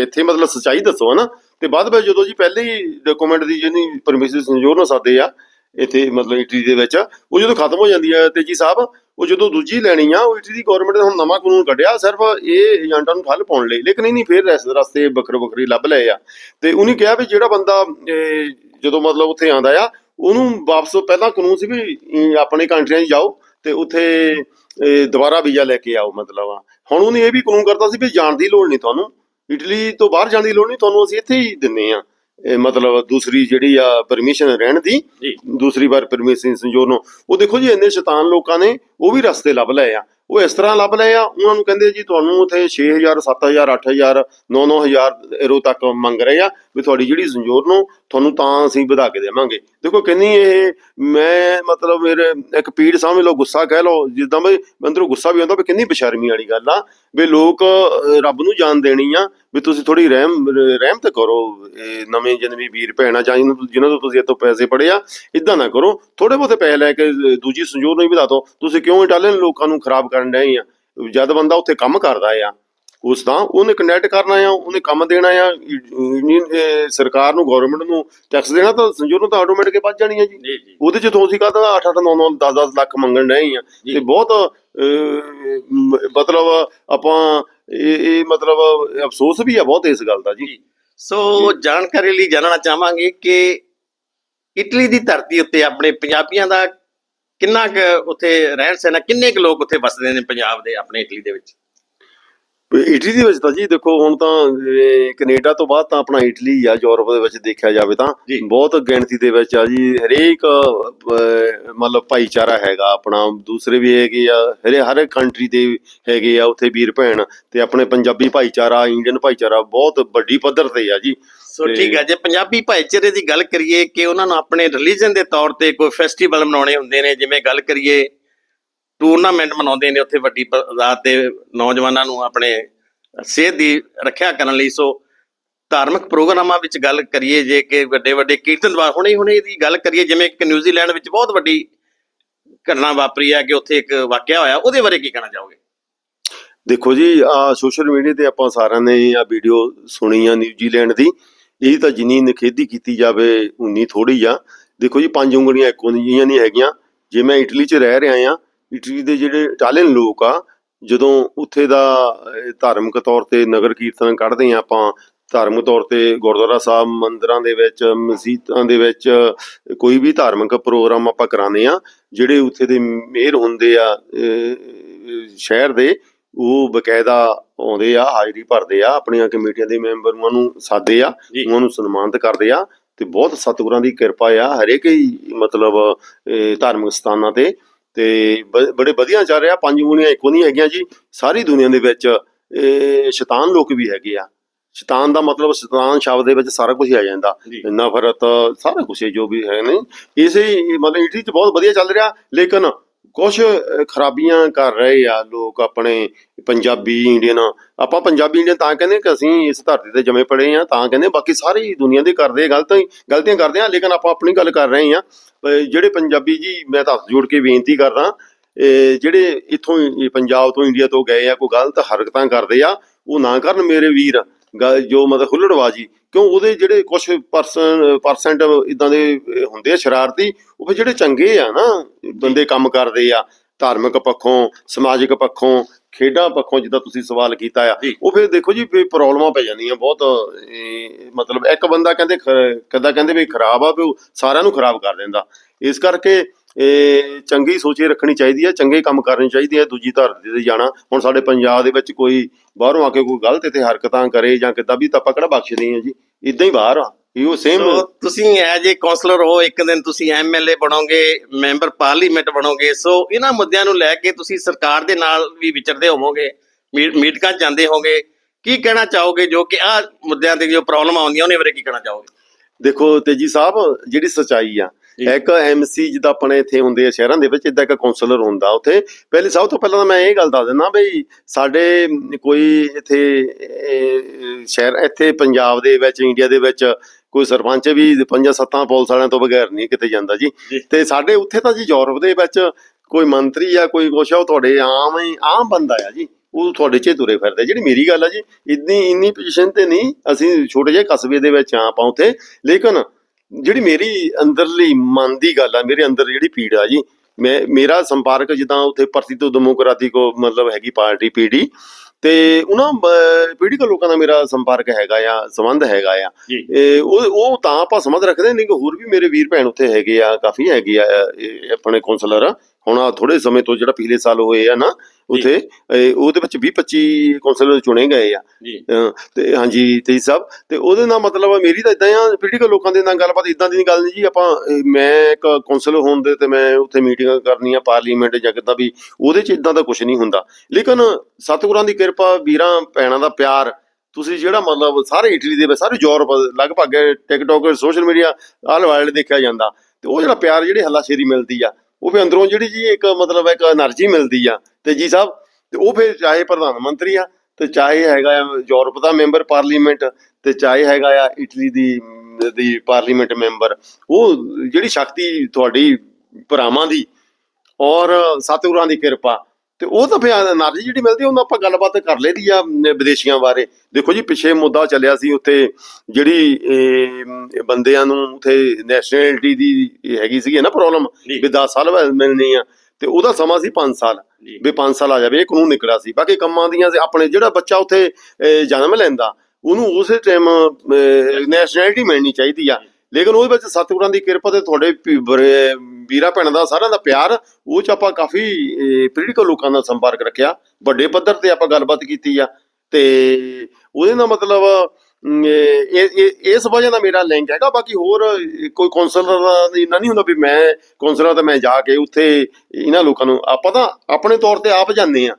ਇੱਥੇ ਮਤਲਬ ਸੱਚਾਈ ਦੱਸੋ ਹਨਾ। ਤੇ ਬਾਅਦ ਵਿੱਚ ਜਦੋਂ ਜੀ ਪਹਿਲੇ ਹੀ ਡਾਕੂਮੈਂਟ ਦੀ ਜਿਹੜੀ ਪਰਮਿਸ਼ਨ ਸੰਜੋਰ ਨਾਲ ਸਾਦੇ ਆ ਇੱਥੇ ਮਤਲਬ ਇਟਲੀ ਦੇ ਵਿੱਚ। ਉਹ ਜਦੋਂ ਖਤਮ ਹੋ ਜਾਂਦੀ ਹੈ ਤੇਜੀ ਸਾਹਿਬ, ਉਹ ਜਦੋਂ ਦੂਜੀ ਲੈਣੀ ਆ, ਉਹ ਇਟਲੀ ਦੀ ਗਵਰਨਮੈਂਟ ਨੇ ਹੁਣ ਨਵਾਂ ਕਾਨੂੰਨ ਕੱਢਿਆ, ਸਿਰਫ ਇਹ ਏਜੰਟਾਂ ਨੂੰ ਠੱਲ ਪਾਉਣ ਲਈ। ਲੇਕਿਨ ਇਹ ਨਹੀਂ, ਫੇਰ ਰਸ- ਰਸਤੇ ਵੱਖਰੇ ਵੱਖਰੀ ਲੱਭ ਲਏ ਆ। ਤੇ ਉਹਨੇ ਕਿਹਾ ਵੀ ਜਿਹੜਾ ਬੰਦਾ ਜਦੋਂ ਮਤਲਬ ਉੱਥੇ ਆਂਦਾ ਆ, ਉਹਨੂੰ ਵਾਪਸ ਪਹਿਲਾਂ ਕਾਨੂੰਨ ਸੀ ਵੀ ਆਪਣੇ ਕੰਟਰੀਆਂ 'ਚ ਜਾਓ ਤੇ ਉੱਥੇ ਦੁਬਾਰਾ ਵੀਜ਼ਾ ਲੈ ਕੇ ਆਓ ਮਤਲਬ ਹੁਣ ਉਹਨੇ ਇਹ ਵੀ ਕਾਨੂੰਨ ਕਰਤਾ ਸੀ ਵੀ ਜਾਣ ਦੀ ਲੋੜ ਨਹੀਂ ਤੁਹਾਨੂੰ। ਇਟਲੀ ਤੋਂ ਬਾਹਰ ਜਾਣ ਦੀ ਲੋੜ ਨਹੀਂ, ਤੁਹਾਨੂੰ ਅਸੀਂ ਇੱਥੇ ਹੀ ਦਿੰਨੇ ਆ। ਇਹ ਮਤਲਬ ਦੂਸਰੀ ਜਿਹੜੀ ਆ ਪਰਮਿਸ਼ਨ ਰਹਿਣ ਦੀ ਦੂਸਰੀ ਵਾਰ ਪਰਮਿਸ਼ਨ ਸੰਜੋਰ ਨੂੰ। ਉਹ ਦੇਖੋ ਜੀ ਇੰਨੇ ਸ਼ੈਤਾਨ ਲੋਕਾਂ ਨੇ ਉਹ ਵੀ ਰਸਤੇ ਲੱਭ ਲਏ ਆ। ਉਹ ਇਸ ਤਰ੍ਹਾਂ ਲੱਭ ਲਏ ਆ। ਉਹਨਾਂ ਨੂੰ ਕਹਿੰਦੇ ਜੀ, ਤੁਹਾਨੂੰ ਉਥੇ 6000 7000 8000 9-9000 ਯੂਰੋ ਤੱਕ ਮੰਗ ਰਹੇ ਆ ਵੀ ਤੁਹਾਡੀ ਜਿਹੜੀ ਸੰਜੋਰ ਨੂੰ ਤੁਹਾਨੂੰ ਤਾਂ ਅਸੀਂ ਵਧਾ ਕੇ ਦੇਵਾਂਗੇ। ਦੇਖੋ ਕਿੰਨੀ ਇਹ ਮੈਂ ਮਤਲਬ ਮੇਰੇ ਇੱਕ ਪੀੜ ਸਮਝ ਲਓ, ਗੁੱਸਾ ਕਹਿ ਲਓ, ਜਿੱਦਾਂ ਵੀ ਅੰਦਰੋਂ ਗੁੱਸਾ ਵੀ ਆਉਂਦਾ ਵੀ ਕਿੰਨੀ ਬੇਸ਼ਰਮੀ ਵਾਲੀ ਗੱਲ ਆ ਵੀ ਲੋਕ ਰੱਬ ਨੂੰ ਜਾਣ ਦੇਣੀ ਆ ਵੀ ਤੁਸੀਂ ਥੋੜੀ ਰਹਿਮ, ਰਹਿਮਤ ਕਰੋ। ਇਹ ਨਵੇਂ ਜਨਮੀ ਵੀਰ ਭੈਣਾਂ ਜਾਂ ਜਿਹਨਾਂ ਤੋਂ- ਜਿਨ੍ਹਾਂ ਤੋਂ ਤੁਸੀਂ ਇੱਥੋਂ ਪੈਸੇ ਪੜਿਆ ਇਦਾਂ ਨਾ ਕਰੋ। ਥੋੜੇ ਬਹੁਤੇ ਪੈਸੇ ਲੈ ਕੇ ਦੂਜੀ ਸੰਜੋਰ ਨੂੰ ਹੀ ਵਧਾ ਦਿਓ। ਤੁਸੀਂ ਕਿਉਂ ਇਟਾਲੀਅਨ ਲੋਕਾਂ ਨੂੰ ਖਰਾਬ ਕਰਨ ਡਏ ਆ? ਜਦ ਬੰਦਾ ਉੱਥੇ ਕੰਮ ਕਰਦਾ ਆ ਉਸ ਤਾਂ ਉਹਨੇ ਕਨੈਕਟ ਕਰਨਾ ਆ ਉਹਨੇ ਕੰਮ ਦੇਣਾ ਆ ਅਹ, ਸਰਕਾਰ ਨੂੰ ਗਵਰਨਮੈਂਟ ਨੂੰ ਟੈਕਸ ਦੇਣਾ ਤਾਂ ਸੰਜੋਰ ਨੂੰ ਤਾਂ ਆਟੋਮੈਟਿਕ ਵੱਧ ਜਾਣੀ ਆ ਜੀ। ਉਹਦੇ ਚ ਤੁਸੀਂ ਕਹਦਾ 8 8 9 9 10 10 ਲੱਖ ਮੰਗਣ ਡਏ ਆ। ਤੇ ਬਹੁਤ ਮਤਲਬ ਆਪਾਂ ਇਹ ਇਹ ਮਤਲਬ ਅਫਸੋਸ ਵੀ ਆ ਬਹੁਤ ਇਸ ਗੱਲ ਦਾ ਜੀ। ਸੋ ਜਾਣਕਾਰੀ ਲਈ ਜਾਣਨਾ ਚਾਹਾਂਗੇ ਕਿ ਇਟਲੀ ਦੀ ਧਰਤੀ ਉੱਤੇ ਆਪਣੇ ਪੰਜਾਬੀਆਂ ਦਾ ਕਿੰਨਾ ਕੁ ਉੱਥੇ ਰਹਿਣ ਸਹਿਣ ਕਿੰਨੇ ਕੁ ਲੋਕ ਉੱਥੇ ਵਸਦੇ ਨੇ ਪੰਜਾਬ ਦੇ, ਆਪਣੇ ਇਟਲੀ ਦੇ ਵਿੱਚ? ਇਟਲੀ ਦੇ ਵਿੱਚ ਤਾਂ ਜੀ ਦੇਖੋ ਹੁਣ ਤਾਂ ਕੈਨੇਡਾ ਤੋਂ ਬਾਅਦ ਤਾਂ ਆਪਣਾ ਇਟਲੀ ਆ ਯੂਰਪ ਦੇ ਵਿੱਚ ਦੇਖਿਆ ਜਾਵੇ ਤਾਂ। ਬਹੁਤ ਗਿਣਤੀ ਦੇ ਵਿੱਚ ਆ ਜੀ ਹਰੇਕ ਮਤਲਬ ਭਾਈਚਾਰਾ ਹੈਗਾ ਆਪਣਾ। ਦੂਸਰੇ ਵੀ ਹੈਗੇ ਆ ਹਰੇ ਹਰ ਕੰਟਰੀ ਦੇ ਹੈਗੇ ਆ ਉੱਥੇ ਵੀਰ ਭੈਣ ਤੇ ਆਪਣੇ ਪੰਜਾਬੀ ਭਾਈਚਾਰਾ ਇੰਡੀਅਨ ਭਾਈਚਾਰਾ ਬਹੁਤ ਵੱਡੀ ਪੱਧਰ ਤੇ ਆ ਜੀ। ਸੋ ਠੀਕ ਹੈ ਜੇ ਪੰਜਾਬੀ ਭਾਈਚਾਰੇ ਦੀ ਗੱਲ ਕਰੀਏ ਕਿ ਉਹਨਾਂ ਨੂੰ ਆਪਣੇ ਰਿਲੀਜਨ ਦੇ ਤੌਰ ਤੇ ਕੋਈ ਫੈਸਟੀਵਲ ਮਨਾਉਣੇ ਹੁੰਦੇ ਨੇ ਜਿਵੇਂ ਗੱਲ ਕਰੀਏ ਟੂਰਨਾਮੈਂਟ ਮਨਾਉਂਦੇ ਨੇ ਉੱਥੇ ਵੱਡੀ ਪਦਾਤ ਤੇ ਨੌਜਵਾਨਾਂ ਨੂੰ ਆਪਣੇ ਸਿਹਤ ਦੀ ਰੱਖਿਆ ਕਰਨ ਲਈ। ਸੋ ਧਾਰਮਿਕ ਪ੍ਰੋਗਰਾਮਾਂ ਵਿੱਚ ਗੱਲ ਕਰੀਏ, ਜੇ ਕਿ ਵੱਡੇ ਵੱਡੇ ਕੀਰਤਨ ਹੁਣੇ ਹੁਣੇ ਇਹਦੀ ਗੱਲ ਕਰੀਏ, ਜਿਵੇਂ ਕਿ ਨਿਊਜ਼ੀਲੈਂਡ ਵਿੱਚ ਬਹੁਤ ਵੱਡੀ ਘਟਨਾ ਵਾਪਰੀ ਹੈ ਕਿ ਉੱਥੇ ਇੱਕ ਵਾਕਿਆ ਹੋਇਆ। ਉਹਦੇ ਬਾਰੇ ਕੀ ਕਹਿਣਾ ਚਾਹੋਗੇ? ਦੇਖੋ ਜੀ, ਆ ਸੋਸ਼ਲ ਮੀਡੀਆ ਤੇ ਆਪਾਂ ਸਾਰਿਆਂ ਨੇ ਆ ਵੀਡੀਓ ਸੁਣੀ ਆ ਨਿਊਜ਼ੀਲੈਂਡ ਦੀ। ਇਹ ਤਾਂ ਜਿੰਨੀ ਨਖੇਦੀ ਕੀਤੀ ਜਾਵੇ, ਉਨੀ ਥੋੜੀ ਆ। ਦੇਖੋ ਜੀ, ਪੰਜ ਉਂਗਲੀਆਂ ਇੱਕੋ ਜਿਹੀਆਂ ਨਹੀਂ ਹੈਗੀਆਂ। ਜੇ ਮੈਂ ਇਟਲੀ 'ਚ ਰਹਿ ਰਿਹਾ ਆ ਇਟਲੀ ਦੇ ਜਿਹੜੇ ਇਟਾਲੀਅਨ ਲੋਕ ਆ ਜਦੋਂ ਉੱਥੇ ਦਾ ਧਾਰਮਿਕ ਤੌਰ ਤੇ ਨਗਰ ਕੀਰਤਨ ਕੱਢਦੇ ਆ ਆਪਾਂ ਧਾਰਮਿਕ ਤੌਰ ਤੇ ਗੁਰਦੁਆਰਾ ਸਾਹਿਬ ਮੰਦਿਰਾਂ ਦੇ ਵਿੱਚ ਮਸਜਿਦਾਂ ਦੇ ਵਿੱਚ ਕੋਈ ਵੀ ਧਾਰਮਿਕ ਪ੍ਰੋਗਰਾਮ ਆਪਾਂ ਕਰਾਉਂਦੇ ਆ ਜਿਹੜੇ ਉੱਥੇ ਦੇ ਮੇਅਰ ਹੁੰਦੇ ਆ ਸ਼ਹਿਰ ਦੇ ਉਹ ਬਕਾਇਦਾ ਆਉਂਦੇ ਆ ਹਾਜ਼ਰੀ ਭਰਦੇ ਆ ਆਪਣੀਆਂ ਕਮੇਟੀਆਂ ਦੇ ਮੈਂਬਰ ਉਹਨਾਂ ਨੂੰ ਸਾਦੇ ਆ। ਉਹਨਾਂ ਨੂੰ ਸਨਮਾਨਿਤ ਕਰਦੇ ਆ ਤੇ ਬਹੁਤ ਸਤਿਗੁਰਾਂ ਦੀ ਕਿਰਪਾ ਆ ਹਰੇਕ ਹੀ ਮਤਲਬ ਧਾਰਮਿਕ ਸਥਾਨਾਂ ਤੇ ਤੇ ਬੜੇ ਵਧੀਆ ਚੱਲ ਰਿਹਾ ਪੰਜ ਮੂਲੀਆਂ ਇੱਕੋ ਨਹੀਂ ਹੈਗੀਆਂ ਜੀ ਸਾਰੀ ਦੁਨੀਆ ਦੇ ਵਿੱਚ ਇਹ ਸ਼ੈਤਾਨ ਲੋਕ ਵੀ ਹੈਗੇ ਆ। ਸ਼ੈਤਾਨ ਦਾ ਮਤਲਬ ਸ਼ੈਤਾਨ ਸ਼ਬਦ ਦੇ ਵਿੱਚ ਸਾਰਾ ਕੁਝ ਆ ਜਾਂਦਾ। ਨਫ਼ਰਤ ਸਾਰਾ ਕੁਝ ਜੋ ਵੀ ਹੈ ਨੇ ਇਸੇ ਮਤਲਬ ਇਟਲੀ ਚ ਬਹੁਤ ਵਧੀਆ ਚੱਲ ਰਿਹਾ ਲੇਕਿਨ ਕੁਝ ਖਰਾਬੀਆਂ ਕਰ ਰਹੇ ਆ ਲੋਕ ਆਪਣੇ ਪੰਜਾਬੀ ਇੰਡੀਅਨ ਆਪਾਂ ਪੰਜਾਬੀ ਇੰਡੀਅਨ ਤਾਂ ਕਹਿੰਦੇ ਕਿ ਅਸੀਂ ਇਸ ਧਰਤੀ ਤੇ ਜੰਮੇ ਪੜੇ ਆ, ਤਾਂ ਕਹਿੰਦੇ ਬਾਕੀ ਸਾਰੀ ਦੁਨੀਆ ਦੇ ਕਰਦੇ ਗਲਤ ਗਲਤੀਆਂ ਕਰਦੇ ਆ, ਲੇਕਿਨ ਆਪਾਂ ਆਪਣੀ ਗੱਲ ਕਰ ਰਹੇ ਆ। ਜਿਹੜੇ ਪੰਜਾਬੀ ਜੀ, ਮੈਂ ਤਾਂ ਹੱਥ ਜੋੜ ਕੇ ਬੇਨਤੀ ਕਰਦਾ ਜਿਹੜੇ ਇੱਥੋਂ ਪੰਜਾਬ ਤੋਂ ਇੰਡੀਆ ਤੋਂ ਗਏ ਆ, ਕੋਈ ਗਲਤ ਹਰਕਤਾਂ ਕਰਦੇ ਆ, ਉਹ ਨਾ ਕਰਨ ਮੇਰੇ ਵੀਰ। ਗ- ਜੋ ਮਤਲਬ ਹੁੱਲੜਬਾਜੀ ਕਿਉਂ ਉਹਦੇ ਜਿਹੜੇ ਕੁਝ ਪਰਸਨ ਪਰਸੈਂਟ ਇਦਾਂ ਦੇ ਹੁੰਦੇ ਆ ਸ਼ਰਾਰਤੀ ਉਹ ਫਿਰ ਜਿਹੜੇ ਚੰਗੇ ਆ ਨਾ ਬੰਦੇ ਕੰਮ ਕਰਦੇ ਆ ਧਾਰਮਿਕ ਪੱਖੋਂ ਸਮਾਜਿਕ ਪੱਖੋਂ ਖੇਡਾਂ ਪੱਖੋਂ ਜਿੱਦਾਂ ਤੁਸੀਂ ਸਵਾਲ ਕੀਤਾ ਆ। ਉਹ ਫਿਰ ਦੇਖੋ ਜੀ ਫਿਰ ਪ੍ਰੋਬਲਮਾਂ ਪੈ ਜਾਂਦੀਆਂ ਬਹੁਤ ਮਤਲਬ ਇੱਕ ਬੰਦਾ ਕਹਿੰਦੇ ਕਿੱਦਾਂ ਕਹਿੰਦੇ ਵੀ ਖਰਾਬ ਆ ਵੀ ਉਹ ਸਾਰਿਆਂ ਨੂੰ ਖਰਾਬ ਕਰ ਦਿੰਦਾ ਇਸ ਕਰਕੇ ਇਹ ਚੰਗੀ ਸੋਚੇ ਰੱਖਣੀ ਚਾਹੀਦੀ ਹੈ ਚੰਗੇ ਕੰਮ ਕਰਨੇ ਚਾਹੀਦੇ ਆ ਦੂਜੀ ਧਰਤੀ ਤੇ ਜਾਣਾ ਹੁਣ ਸਾਡੇ ਪੰਜਾਬ ਦੇ ਵਿੱਚ ਕੋਈ ਬਾਹਰੋਂ ਆ ਕੇ ਕੋਈ ਗਲਤ ਇੱਥੇ ਹਰਕਤਾਂ ਕਰੇ ਜਾਂ ਕਿੱਦਾਂ ਵੀ ਤਾਂ ਆਪਾਂ ਕਿਹੜਾ ਬਖਸ਼ਦੇ ਆ ਜੀ ਇਦਾਂ ਹੀ ਬਾਹਰ ਆ ਇਹ ਸੇਮ ਤੁਸੀਂ ਐਜ ਏ ਕਾਉਂਸਲਰ ਹੋ ਇੱਕ ਦਿਨ ਤੁਸੀਂ ਐਮਐਲਏ ਬਣੋਗੇ ਮੈਂਬਰ ਪਾਰਲੀਮੈਂਟ ਬਣੋਗੇ ਸੋ ਇਹਨਾਂ ਮੁੱਦਿਆਂ ਨੂੰ ਲੈ ਕੇ ਤੁਸੀਂ ਸਰਕਾਰ ਦੇ ਨਾਲ ਵੀ ਵਿਚਰਦੇ ਹੋਵੋਗੇ ਮੀਟਿੰਗਾਂ ਜਾਂਦੇ ਹੋਵੋਗੇ ਕੀ ਕਹਿਣਾ ਚਾਹੋਗੇ ਜੋ ਕਿ ਆ ਮੁੱਦਿਆਂ ਤੇ ਜੋ ਪ੍ਰੋਬਲਮ ਆਉਂਦੀਆਂ ਉਹਨੇ ਬਾਰੇ ਕੀ ਕਹਿਣਾ ਚਾਹੋਗੇ ਦੇਖੋ ਤੇਜੀ ਸਾਹਿਬ ਜਿਹੜੀ ਸਚਾਈ ਆ। ਇੱਕ ਐਮਸੀ ਜਿੱਦਾਂ ਆਪਣੇ ਇੱਥੇ ਹੁੰਦੇ ਆ ਸ਼ਹਿਰਾਂ ਦੇ ਵਿੱਚ ਇਦਾਂ ਇੱਕ ਕਾਉਂਸਲਰ ਹੁੰਦਾ ਉੱਥੇ। ਪਹਿਲੇ ਸਭ ਤੋਂ ਪਹਿਲਾਂ ਤਾਂ ਮੈਂ ਇਹ ਗੱਲ ਦੱਸ ਦਿੰਦਾ ਬਈ ਸਾਡੇ ਕੋਈ ਇੱਥੇ ਸ਼ਹਿਰ ਇੱਥੇ ਪੰਜਾਬ ਦੇ ਵਿੱਚ ਇੰਡੀਆ ਦੇ ਵਿੱਚ ਕੋਈ ਸਰਪੰਚ ਵੀ ਪੰਜਾਂ ਸੱਤਾਂ ਪੁਲਿਸ ਵਾਲਿਆਂ ਤੋਂ ਬਗੈਰ ਨਹੀਂ ਕਿਤੇ ਜਾਂਦਾ ਜੀ। ਤੇ ਸਾਡੇ ਉੱਥੇ ਤਾਂ ਜੀ ਯੂਰਪ ਦੇ ਵਿੱਚ ਕੋਈ ਮੰਤਰੀ ਆ ਕੋਈ ਕੁਛ ਆ ਉਹ ਤੁਹਾਡੇ ਆਮ ਹੀ ਆਮ ਬੰਦਾ ਆ ਜੀ। ਉਹ ਤੁਹਾਡੇ 'ਚ ਤੁਰੇ ਫਿਰਦੇ ਜਿਹੜੀ ਮੇਰੀ ਗੱਲ ਆ ਜੀ ਇੰਨੀ ਇੰਨੀ ਪੋਜੀਸ਼ਨ ਤੇ ਨਹੀਂ ਅਸੀਂ ਛੋਟੇ ਜਿਹੇ ਕਸਬੇ ਦੇ ਵਿੱਚ ਆ ਆਪਾਂ ਉੱਥੇ। ਲੇਕਿਨ ਜਿਹੜੀ ਮੇਰੀ ਅੰਦਰਲੀ ਮਨ ਦੀ ਗੱਲ ਆ ਮੇਰੇ ਅੰਦਰ ਜਿਹੜੀ ਪੀੜ ਆ ਜੀ ਮੈਂ ਮੇਰਾ ਸੰਪਰਕ ਜਿੱਦਾਂ ਉੱਥੇ ਪ੍ਰਤੀਤੋ ਡੈਮੋਕ੍ਰਾਤੀ ਕੋ ਮਤਲਬ ਹੈਗੀ ਪਾਰਟੀ ਪੀਡੀ ਤੇ ਉਹਨਾਂ ਪੀੜੀਕਲ ਲੋਕਾਂ ਦਾ ਮੇਰਾ ਸੰਪਰਕ ਹੈਗਾ ਆ ਸੰਬੰਧ ਹੈਗਾ ਆ। ਉਹ ਉਹ ਤਾਂ ਆਪਾਂ ਸਮਝ ਰੱਖਦੇ ਨਹੀਂ ਕਿ ਹੋਰ ਵੀ ਮੇਰੇ ਵੀਰ ਭੈਣ ਉੱਥੇ ਹੈਗੇ ਆ ਕਾਫੀ ਹੈਗੇ ਆ ਆਪਣੇ ਕਾਉਂਸਲਰ ਹੁਣ ਆ ਥੋੜੇ ਸਮੇਂ ਤੋਂ ਜਿਹੜਾ ਪਿਛਲੇ ਸਾਲ ਹੋਏ ਆ ਨਾ ਉੱਥੇ ਉਹਦੇ ਵਿੱਚ 20 25 ਕਾਉਂਸਲਰ ਚੁਣੇ ਗਏ ਆ। ਤੇ ਹਾਂਜੀ ਤੇ ਸਾਹਿਬ ਤੇ ਉਹਦੇ ਨਾਲ ਮਤਲਬ ਮੇਰੀ ਤਾਂ ਇਦਾਂ ਆ ਪੋਲੀਟੀਕਲ ਲੋਕਾਂ ਦੇ ਨਾਲ ਗੱਲਬਾਤ ਇਦਾਂ ਦੀ ਗੱਲ ਨਹੀਂ ਜੀ ਆਪਾਂ ਮੈਂ ਇੱਕ ਕੌਂਸਲ ਹੋਣ ਦੇ ਤੇ ਮੈਂ ਉੱਥੇ ਮੀਟਿੰਗ ਕਰਨੀ ਆ ਪਾਰਲੀਮੈਂਟ ਜਾਂ ਕਿੱਦਾਂ ਵੀ ਉਹਦੇ 'ਚ ਇਦਾਂ ਦਾ ਕੁਝ ਨਹੀਂ ਹੁੰਦਾ। ਲੇਕਿਨ ਸਤਿਗੁਰਾਂ ਦੀ ਕਿਰਪਾ ਵੀਰਾਂ ਭੈਣਾਂ ਦਾ ਪਿਆਰ ਤੁਸੀਂ ਜਿਹੜਾ ਮਤਲਬ ਸਾਰੇ ਇਟਲੀ ਦੇ ਵਿੱਚ ਸਾਰੇ ਯੂਰਪ ਲਗਭਗ TikTok social media all world ਦੇਖਿਆ ਜਾਂਦਾ। ਤੇ ਉਹ ਜਿਹੜਾ ਪਿਆਰ ਜਿਹੜੀ ਹੱਲਾਸ਼ੇਰੀ ਮਿਲਦੀ ਆ ਉਹ ਵੀ ਅੰਦਰੋਂ ਜਿਹੜੀ ਜੀ ਇੱਕ ਮਤਲਬ ਇੱਕ એનર્ਜੀ ਮਿਲਦੀ ਆ। ਤੇ ਜੀ ਸਾਹਿਬ, ਤੇ ਉਹ ਫਿਰ ਚਾਹੇ ਪ੍ਰਧਾਨ ਮੰਤਰੀ ਆ, ਤੇ ਚਾਹੇ ਹੈਗਾ ਆ ਯੂਰਪ ਦਾ ਮੈਂਬਰ ਪਾਰਲੀਮੈਂਟ, ਤੇ ਚਾਹੇ ਹੈਗਾ ਆ ਇਟਲੀ ਦੀ ਦੀ ਪਾਰਲੀਮੈਂਟ ਮੈਂਬਰ, ਉਹ ਜਿਹੜੀ ਸ਼ਕਤੀ ਤੁਹਾਡੀ ਭਰਾਵਾਂ ਦੀ ਔਰ ਸਤਿਗੁਰਾਂ ਦੀ ਕਿਰਪਾ ਤੇ ਉਹ ਤਾਂ ਫਿਰ એનર્ਜੀ ਜਿਹੜੀ ਮਿਲਦੀ ਉਹਨਾਂ ਆਪਾਂ ਗੱਲਬਾਤ ਕਰ ਲਈਦੀ ਆ ਵਿਦੇਸ਼ੀਆਂ ਬਾਰੇ। ਦੇਖੋ ਜੀ ਪਿਛੇ ਮੁੱਦਾ ਚੱਲਿਆ ਸੀ ਉੱਥੇ ਜਿਹੜੀ ਬੰਦਿਆਂ ਨੂੰ ਉੱਥੇ ਨੈਸ਼ਨੈਲਿਟੀ ਦੀ ਹੈਗੀ ਸੀਗੀ ਨਾ ਪ੍ਰੋਬਲਮ ਵੀ 10 ਸਾਲ ਬਾਅਦ ਮਿਲਣੀ ਆ। ਤੇ ਉਹਦਾ ਸਮਾਂ ਸੀ 5 ਸਾਲ। ਵੀ 5 ਸਾਲ ਆ ਜਾਵੇ ਇਹ ਕਾਨੂੰਨ ਨਿਕਲਿਆ ਸੀ। ਬਾਕੀ ਕੰਮਾਂ ਦੀਆਂ ਆਪਣੇ ਜਿਹੜਾ ਬੱਚਾ ਉੱਥੇ ਜਨਮ ਲੈਂਦਾ ਉਹਨੂੰ ਉਸੇ ਟਾਈਮ ਨੈਸ਼ਨੈਲਿਟੀ ਮਿਲਣੀ ਚਾਹੀਦੀ ਆ। ਲੇਕਿਨ ਉਹਦੇ ਵਿੱਚ ਸਤਿਗੁਰਾਂ ਦੀ ਕਿਰਪਾ ਤੇ ਤੁਹਾਡੇ ਭੀ- ਵੀਰਾਂ ਭੈਣਾਂ ਦਾ ਸਾਰਿਆਂ ਦਾ ਪਿਆਰ, ਉਹ ਚ ਆਪਾਂ ਕਾਫੀ ਪੋਲੀਟੀਕਲ ਲੋਕਾਂ ਨਾਲ ਸੰਪਰਕ ਰੱਖਿਆ। ਵੱਡੇ ਪੱਧਰ ਤੇ ਆਪਾਂ ਗੱਲਬਾਤ ਕੀਤੀ ਆ। ਤੇ ਉਹਦੇ ਨਾਲ ਮਤਲਬ ਇਸ ਵਜ੍ਹਾ ਨਾਲ ਮੇਰਾ ਲਿੰਕ ਹੈਗਾ। ਬਾਕੀ ਹੋਰ ਕੋਈ ਕਾਉਂਸਲਰ ਦਾ ਇੰਨਾ ਨਹੀਂ ਹੁੰਦਾ ਵੀ ਮੈਂ ਕਾਉਂਸਲਰ ਤਾਂ ਮੈਂ ਜਾ ਕੇ ਉੱਥੇ ਇਹਨਾਂ ਲੋਕਾਂ ਨੂੰ, ਆਪਾਂ ਤਾਂ ਆਪਣੇ ਤੌਰ ਤੇ ਆਪ ਜਾਂਦੇ ਆ।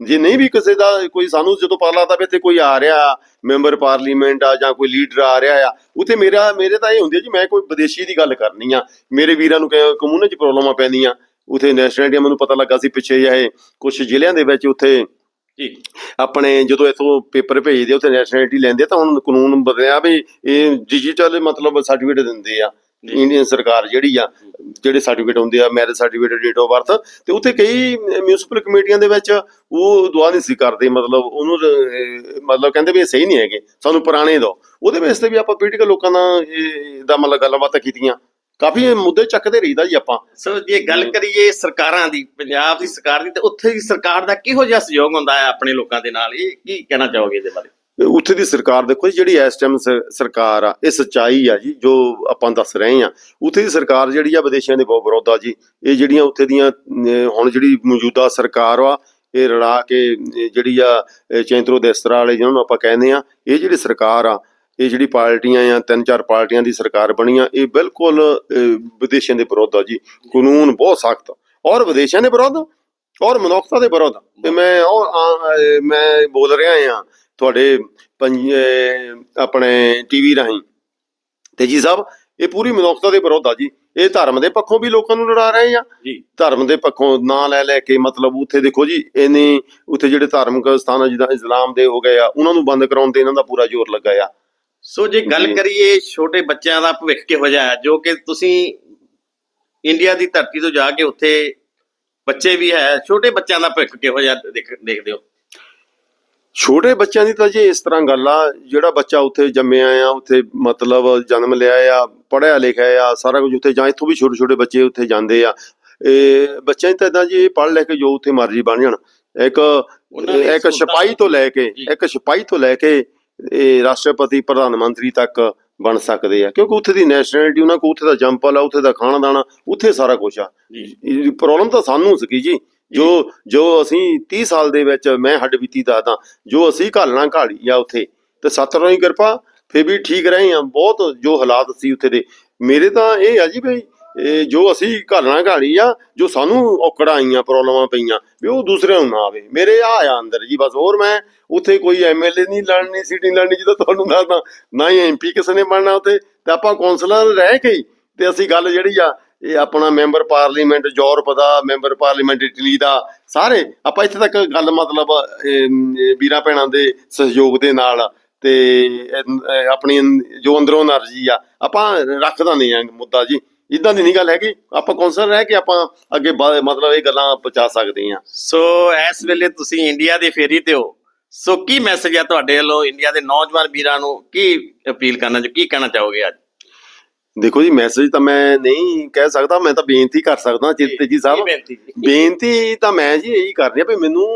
ਜੇ ਨਹੀਂ ਵੀ ਕਿਸੇ ਦਾ ਕੋਈ ਸਾਨੂੰ ਜਦੋਂ ਪਤਾ ਲੱਗਦਾ ਵੀ ਇੱਥੇ ਕੋਈ ਆ ਰਿਹਾ ਮੈਂਬਰ ਪਾਰਲੀਮੈਂਟ ਆ ਜਾਂ ਕੋਈ ਲੀਡਰ ਆ ਰਿਹਾ ਆ ਉੱਥੇ ਮੇਰਾ ਮੇਰੇ ਤਾਂ ਇਹ ਹੁੰਦੀ ਆ ਜੀ ਮੈਂ ਕੋਈ ਵਿਦੇਸ਼ੀ ਦੀ ਗੱਲ ਕਰਨੀ ਆ। ਮੇਰੇ ਵੀਰਾਂ ਨੂੰ ਕਮਿਊਨਿਟੀ ਚ ਪ੍ਰੋਬਲਮਾਂ ਪੈਂਦੀਆਂ। ਉੱਥੇ ਨੈਸ਼ਨਲਿਟੀ ਮੈਨੂੰ ਪਤਾ ਲੱਗਾ ਸੀ ਪਿੱਛੇ ਜਿਹੇ ਕੁਝ ਜ਼ਿਲ੍ਹਿਆਂ ਦੇ ਵਿੱਚ ਉੱਥੇ ਜੀ। ਆਪਣੇ ਜਦੋਂ ਇਥੋਂ ਪੇਪਰ ਭੇਜਦੇ ਉੱਥੇ ਨੈਸ਼ਨਲਿਟੀ ਲੈਂਦੇ ਤਾਂ ਹੁਣ ਕਾਨੂੰਨ ਬਦਲਿਆ ਵੀ ਇਹ ਡਿਜੀਟਲ ਮਤਲਬ ਸਰਟੀਫਿਕੇਟ ਦਿੰਦੇ ਆ। ਇੰਡੀਅਨ ਸਰਕਾਰ ਜਿਹੜੀ ਆ, ਜਿਹੜੇ ਸਰਟੀਫਿਕੇਟ ਹੁੰਦੇ ਆ marriage certificate date of birth ਤੇ ਉੱਥੇ ਕਈ ਮਿਊਨਿਸਪਲ ਕਮੇਟੀਆਂ ਦੇ ਵਿੱਚ ਉਹ ਦੁਆ ਨਹੀਂ ਸੀ ਕਰਦੇ, ਮਤਲਬ ਉਹਨੂੰ ਮਤਲਬ ਕਹਿੰਦੇ ਵੀ ਇਹ ਸਹੀ ਨਹੀਂ ਹੈਗੇ, ਸਾਨੂੰ ਪੁਰਾਣੇ ਦਿਓ। ਉਹਦੇ ਬੇਸ ਤੇ ਵੀ ਆਪਾਂ ਪੋਲੀਟੀਕਲ ਲੋਕਾਂ ਨਾਲ, ਇਹ, ਦਾ ਮਤਲਬ ਗੱਲਬਾਤ ਕੀਤੀਆਂ। ਕਾਫੀ ਮੁੱਦੇ ਚੱਕਦੇ ਰਹੀਦਾ ਜੀ ਆਪਾਂ। ਸੋ ਜੇ ਗੱਲ ਕਰੀਏ ਸਰਕਾਰਾਂ ਦੀ, ਪੰਜਾਬ ਦੀ ਸਰਕਾਰ ਦੀ, ਤੇ ਉੱਥੇ ਦੀ ਸਰਕਾਰ ਦਾ ਕਿਹੋ ਜਿਹਾ ਸਹਿਯੋਗ ਹੁੰਦਾ ਹੈ ਆਪਣੇ ਲੋਕਾਂ ਦੇ ਨਾਲ? ਇਹ ਕੀ ਕਹਿਣਾ ਚਾਹੋਗੇ ਇਹਦੇ ਬਾਰੇ? ਉੱਥੇ ਦੀ ਸਰਕਾਰ ਦੇਖੋ ਜੀ, ਜਿਹੜੀ ਇਸ ਟਾਈਮ ਸਰਕਾਰ ਆ ਇਹ ਸੱਚਾਈ ਆ ਜੀ ਜੋ ਆਪਾਂ ਦੱਸ ਰਹੇ ਆ। ਉੱਥੇ ਦੀ ਸਰਕਾਰ ਜਿਹੜੀ ਆ ਵਿਦੇਸ਼ੀਆਂ ਦੇ ਬਹੁਤ ਵਿਰੋਧ ਆ ਜੀ ਇਹ ਜਿਹੜੀਆਂ ਉੱਥੇ ਦੀਆਂ ਹੁਣ ਜਿਹੜੀ ਮੌਜੂਦਾ ਸਰਕਾਰ ਆ ਇਹ ਰਲਾ ਕੇ ਜਿਹੜੀ ਆ ਇਹ ਚੈਂਤਰੋ ਦੇਸਤਰਾ ਵਾਲੇ ਜਿਹਨਾਂ ਨੂੰ ਆਪਾਂ ਕਹਿੰਦੇ ਆ ਇਹ ਜਿਹੜੀ ਸਰਕਾਰ ਆ ਇਹ ਜਿਹੜੀ ਪਾਰਟੀਆਂ ਆ ਤਿੰਨ ਚਾਰ ਪਾਰਟੀਆਂ ਦੀ ਸਰਕਾਰ ਬਣੀ ਆ ਇਹ ਬਿਲਕੁਲ ਅਹ, ਵਿਦੇਸ਼ੀਆਂ ਦੇ ਵਿਰੋਧ ਆ ਜੀ ਕਾਨੂੰਨ ਬਹੁਤ ਸਖਤ। ਔਰ ਵਿਦੇਸ਼ੀਆਂ ਦੇ ਵਿਰੋਧ ਔਰ ਮਨੁੱਖਤਾ ਦੇ ਵਿਰੋਧ। ਤੇ ਮੈਂ ਔਰ ਮੈਂ ਬੋਲ ਰਿਹਾ ਆ ਤੁਹਾਡੇ ਆਪਣੇ ਟੀਵੀ ਰਾਹੀਂ। ਤੇ ਜੀ ਸਾਹਿਬ ਇਹ ਪੂਰੀ ਮਨੁੱਖਤਾ ਦੇ ਵਿਰੋਧ ਆ ਜੀ। ਇਹ ਧਰਮ ਦੇ ਪੱਖੋਂ ਵੀ ਲੋਕਾਂ ਨੂੰ ਲੜਾ ਰਹੇ ਆ। ਧਰਮ ਦੇ ਪੱਖੋਂ ਨਾਂ ਲੈ ਲੈ ਕੇ ਮਤਲਬ ਉੱਥੇ ਦੇਖੋ ਜੀ ਇਹਨੇ ਉੱਥੇ ਜਿਹੜੇ ਧਾਰਮਿਕ ਸਥਾਨ ਆ ਜਿੱਦਾਂ ਇਸਲਾਮ ਦੇ ਹੋ ਗਏ ਆ ਉਹਨਾਂ ਨੂੰ ਬੰਦ ਕਰਾਉਣ ਤੇ ਇਹਨਾਂ ਦਾ ਪੂਰਾ ਜ਼ੋਰ ਲੱਗਾ ਆ। ਸੋ ਜੇ ਗੱਲ। ਕਰੀਏ ਛੋਟੇ ਬੱਚਿਆਂ ਦਾ ਭਵਿੱਖ ਕਿਹੋ ਜਿਹਾ ਹੈ ਜੋ ਕਿ ਤੁਸੀਂ ਇੰਡੀਆ ਦੀ ਧਰਤੀ ਤੋਂ ਜਾ ਕੇ ਉੱਥੇ ਬੱਚੇ ਵੀ ਹੈ ਛੋਟੇ ਬੱਚਿਆਂ ਦਾ ਭਵਿੱਖ ਕਿਹੋ ਜਿਹਾ ਦੇਖ- ਦੇਖਦੇ ਹੋ? ਛੋਟੇ ਬੱਚਿਆਂ ਦੀ ਤਾਂ ਜੀ ਇਸ ਤਰ੍ਹਾਂ ਗੱਲ ਆ ਜਿਹੜਾ ਬੱਚਾ ਉੱਥੇ ਜੰਮਿਆ ਆ ਉੱਥੇ ਮਤਲਬ ਜਨਮ ਲਿਆ ਆ ਪੜ੍ਹਿਆ ਲਿਖਿਆ ਆ ਸਾਰਾ ਕੁਝ ਉੱਥੇ ਜਾਂ ਇੱਥੋਂ ਵੀ ਛੋਟੇ ਛੋਟੇ ਬੱਚੇ ਉੱਥੇ ਜਾਂਦੇ ਆ। ਇਹ ਬੱਚਿਆਂ ਦੀ ਤਾਂ ਏਦਾਂ ਜੀ ਇਹ ਪੜ੍ਹ ਲੈ ਕੇ ਜੋ ਉੱਥੇ ਮਰਜ਼ੀ ਬਣ ਜਾਣ। ਇੱਕ ਇੱਕ ਸਿਪਾਹੀ ਤੋਂ ਲੈ ਕੇ। ਇੱਕ ਸਿਪਾਹੀ ਤੋਂ ਲੈ ਕੇ ਇਹ ਰਾਸ਼ਟਰਪਤੀ ਪ੍ਰਧਾਨ ਮੰਤਰੀ ਤੱਕ ਬਣ ਸਕਦੇ ਆ। ਕਿਉਂਕਿ ਉੱਥੇ ਦੀ ਨੈਸ਼ਨੈਲਿਟੀ ਉਹਨਾਂ ਕੋਲ ਉੱਥੇ ਦਾ ਜੰਪਲ ਆ ਉੱਥੇ ਦਾ ਖਾਣਾ ਦਾਣਾ ਉੱਥੇ ਸਾਰਾ ਕੁਝ ਆ। ਪ੍ਰੋਬਲਮ ਤਾਂ ਸਾਨੂੰ ਸੀਗੀ ਜੀ। ਜੋ ਜੋ ਅਸੀਂ 30 ਸਾਲ ਦੇ ਵਿੱਚ ਮੈਂ ਹੱਡ ਬੀਤੀ ਦੱਸਦਾ ਜੋ ਅਸੀਂ ਘਾਲਣਾ ਘਾਲੀ ਆ ਉੱਥੇ ਤੇ ਸਤਿਗੁਰਾਂ ਦੀ ਕਿਰਪਾ ਫੇਰ ਵੀ ਠੀਕ ਰਹੇ ਆ ਬਹੁਤ ਜੋ ਹਾਲਾਤ ਸੀ ਉੱਥੇ ਦੇ। ਮੇਰੇ ਤਾਂ ਇਹ ਆ ਜੀ ਬਈ ਜੋ ਅਸੀਂ ਘਾਲਣਾ ਘਾਲੀ ਆ ਜੋ ਸਾਨੂੰ ਔਕੜਾਂ ਆਈਆਂ ਪ੍ਰੋਬਲਮਾਂ ਪਈਆਂ ਵੀ ਉਹ ਦੂਸਰਿਆਂ ਨੂੰ ਨਾ ਆਵੇ। ਮੇਰੇ ਆ ਆ ਅੰਦਰ ਜੀ ਬਸ ਹੋਰ ਮੈਂ ਉੱਥੇ ਕੋਈ ਐਮਐਲਏ ਨਹੀਂ ਲੜਨੀ ਸੀਟੀ ਲੜਨੀ ਜਿਹਦਾ ਤੁਹਾਨੂੰ ਦੱਸਦਾ ਨਾ ਹੀ ਐਮਪੀ ਕਿਸੇ ਨੇ ਬਣਨਾ ਉੱਥੇ ਤੇ ਆਪਾਂ ਕੌਂਸਲਰ ਰਹਿ ਕੇ ਹੀ ਤੇ ਅਸੀਂ ਗੱਲ ਜਿਹੜੀ ਆ ਇਹ ਆਪਣਾ ਮੈਂਬਰ ਪਾਰਲੀਮੈਂਟ, ਯੂਰਪ ਦਾ ਮੈਂਬਰ ਪਾਰਲੀਮੈਂਟ, ਇਟਲੀ ਦਾ, ਸਾਰੇ ਆਪਾਂ ਇੱਥੇ ਤੱਕ ਗੱਲ ਮਤਲਬ ਵੀਰਾਂ ਭੈਣਾਂ ਦੇ ਸਹਿਯੋਗ ਦੇ ਨਾਲ ਤੇ ਆਪਣੀ ਜੋ ਅੰਦਰੋਂ એનર્ਜੀ ਆ, ਆਪਾਂ ਰੱਖਦਾ ਨਹੀਂ ਆ ਮੁੱਦਾ ਜੀ। ਇਦਾਂ ਦੀ ਨਹੀਂ ਗੱਲ ਹੈਗੀ। ਆਪਾਂ ਕੌਂਸਲ ਰਹਿ ਕੇ ਆਪਾਂ ਅੱਗੇ ਮਤਲਬ ਇਹ ਗੱਲਾਂ ਪਹੁੰਚਾ ਸਕਦੇ ਆ ਸੋ, ਇਸ ਵੇਲੇ ਤੁਸੀਂ ਇੰਡੀਆ ਦੀ ਫੇਰੀ ਤੇ ਹੋ। ਸੋ, ਕੀ ਮੈਸੇਜ ਆ ਤੁਹਾਡੇ ਵੱਲੋਂ ਇੰਡੀਆ ਦੇ ਨੌਜਵਾਨ ਵੀਰਾਂ ਨੂੰ? ਕੀ ਅਪੀਲ ਕਰਨਾ ਜੋ ਕੀ ਕਹਿਣਾ ਚਾਹੋਗੇ ਅੱਜ? ਦੇਖੋ ਜੀ ਮੈਸੇਜ ਤਾਂ ਮੈਂ ਨਹੀਂ ਕਹਿ ਸਕਦਾ ਮੈਂ ਤਾਂ ਬੇਨਤੀ ਕਰ ਸਕਦਾ ਚਿੱਤੇ ਜੀ ਸਾਹਿਬ। ਬੇਨਤੀ ਤਾਂ ਮੈਂ ਜੀ ਇਹੀ ਕਰ ਰਿਹਾ ਵੀ ਮੈਨੂੰ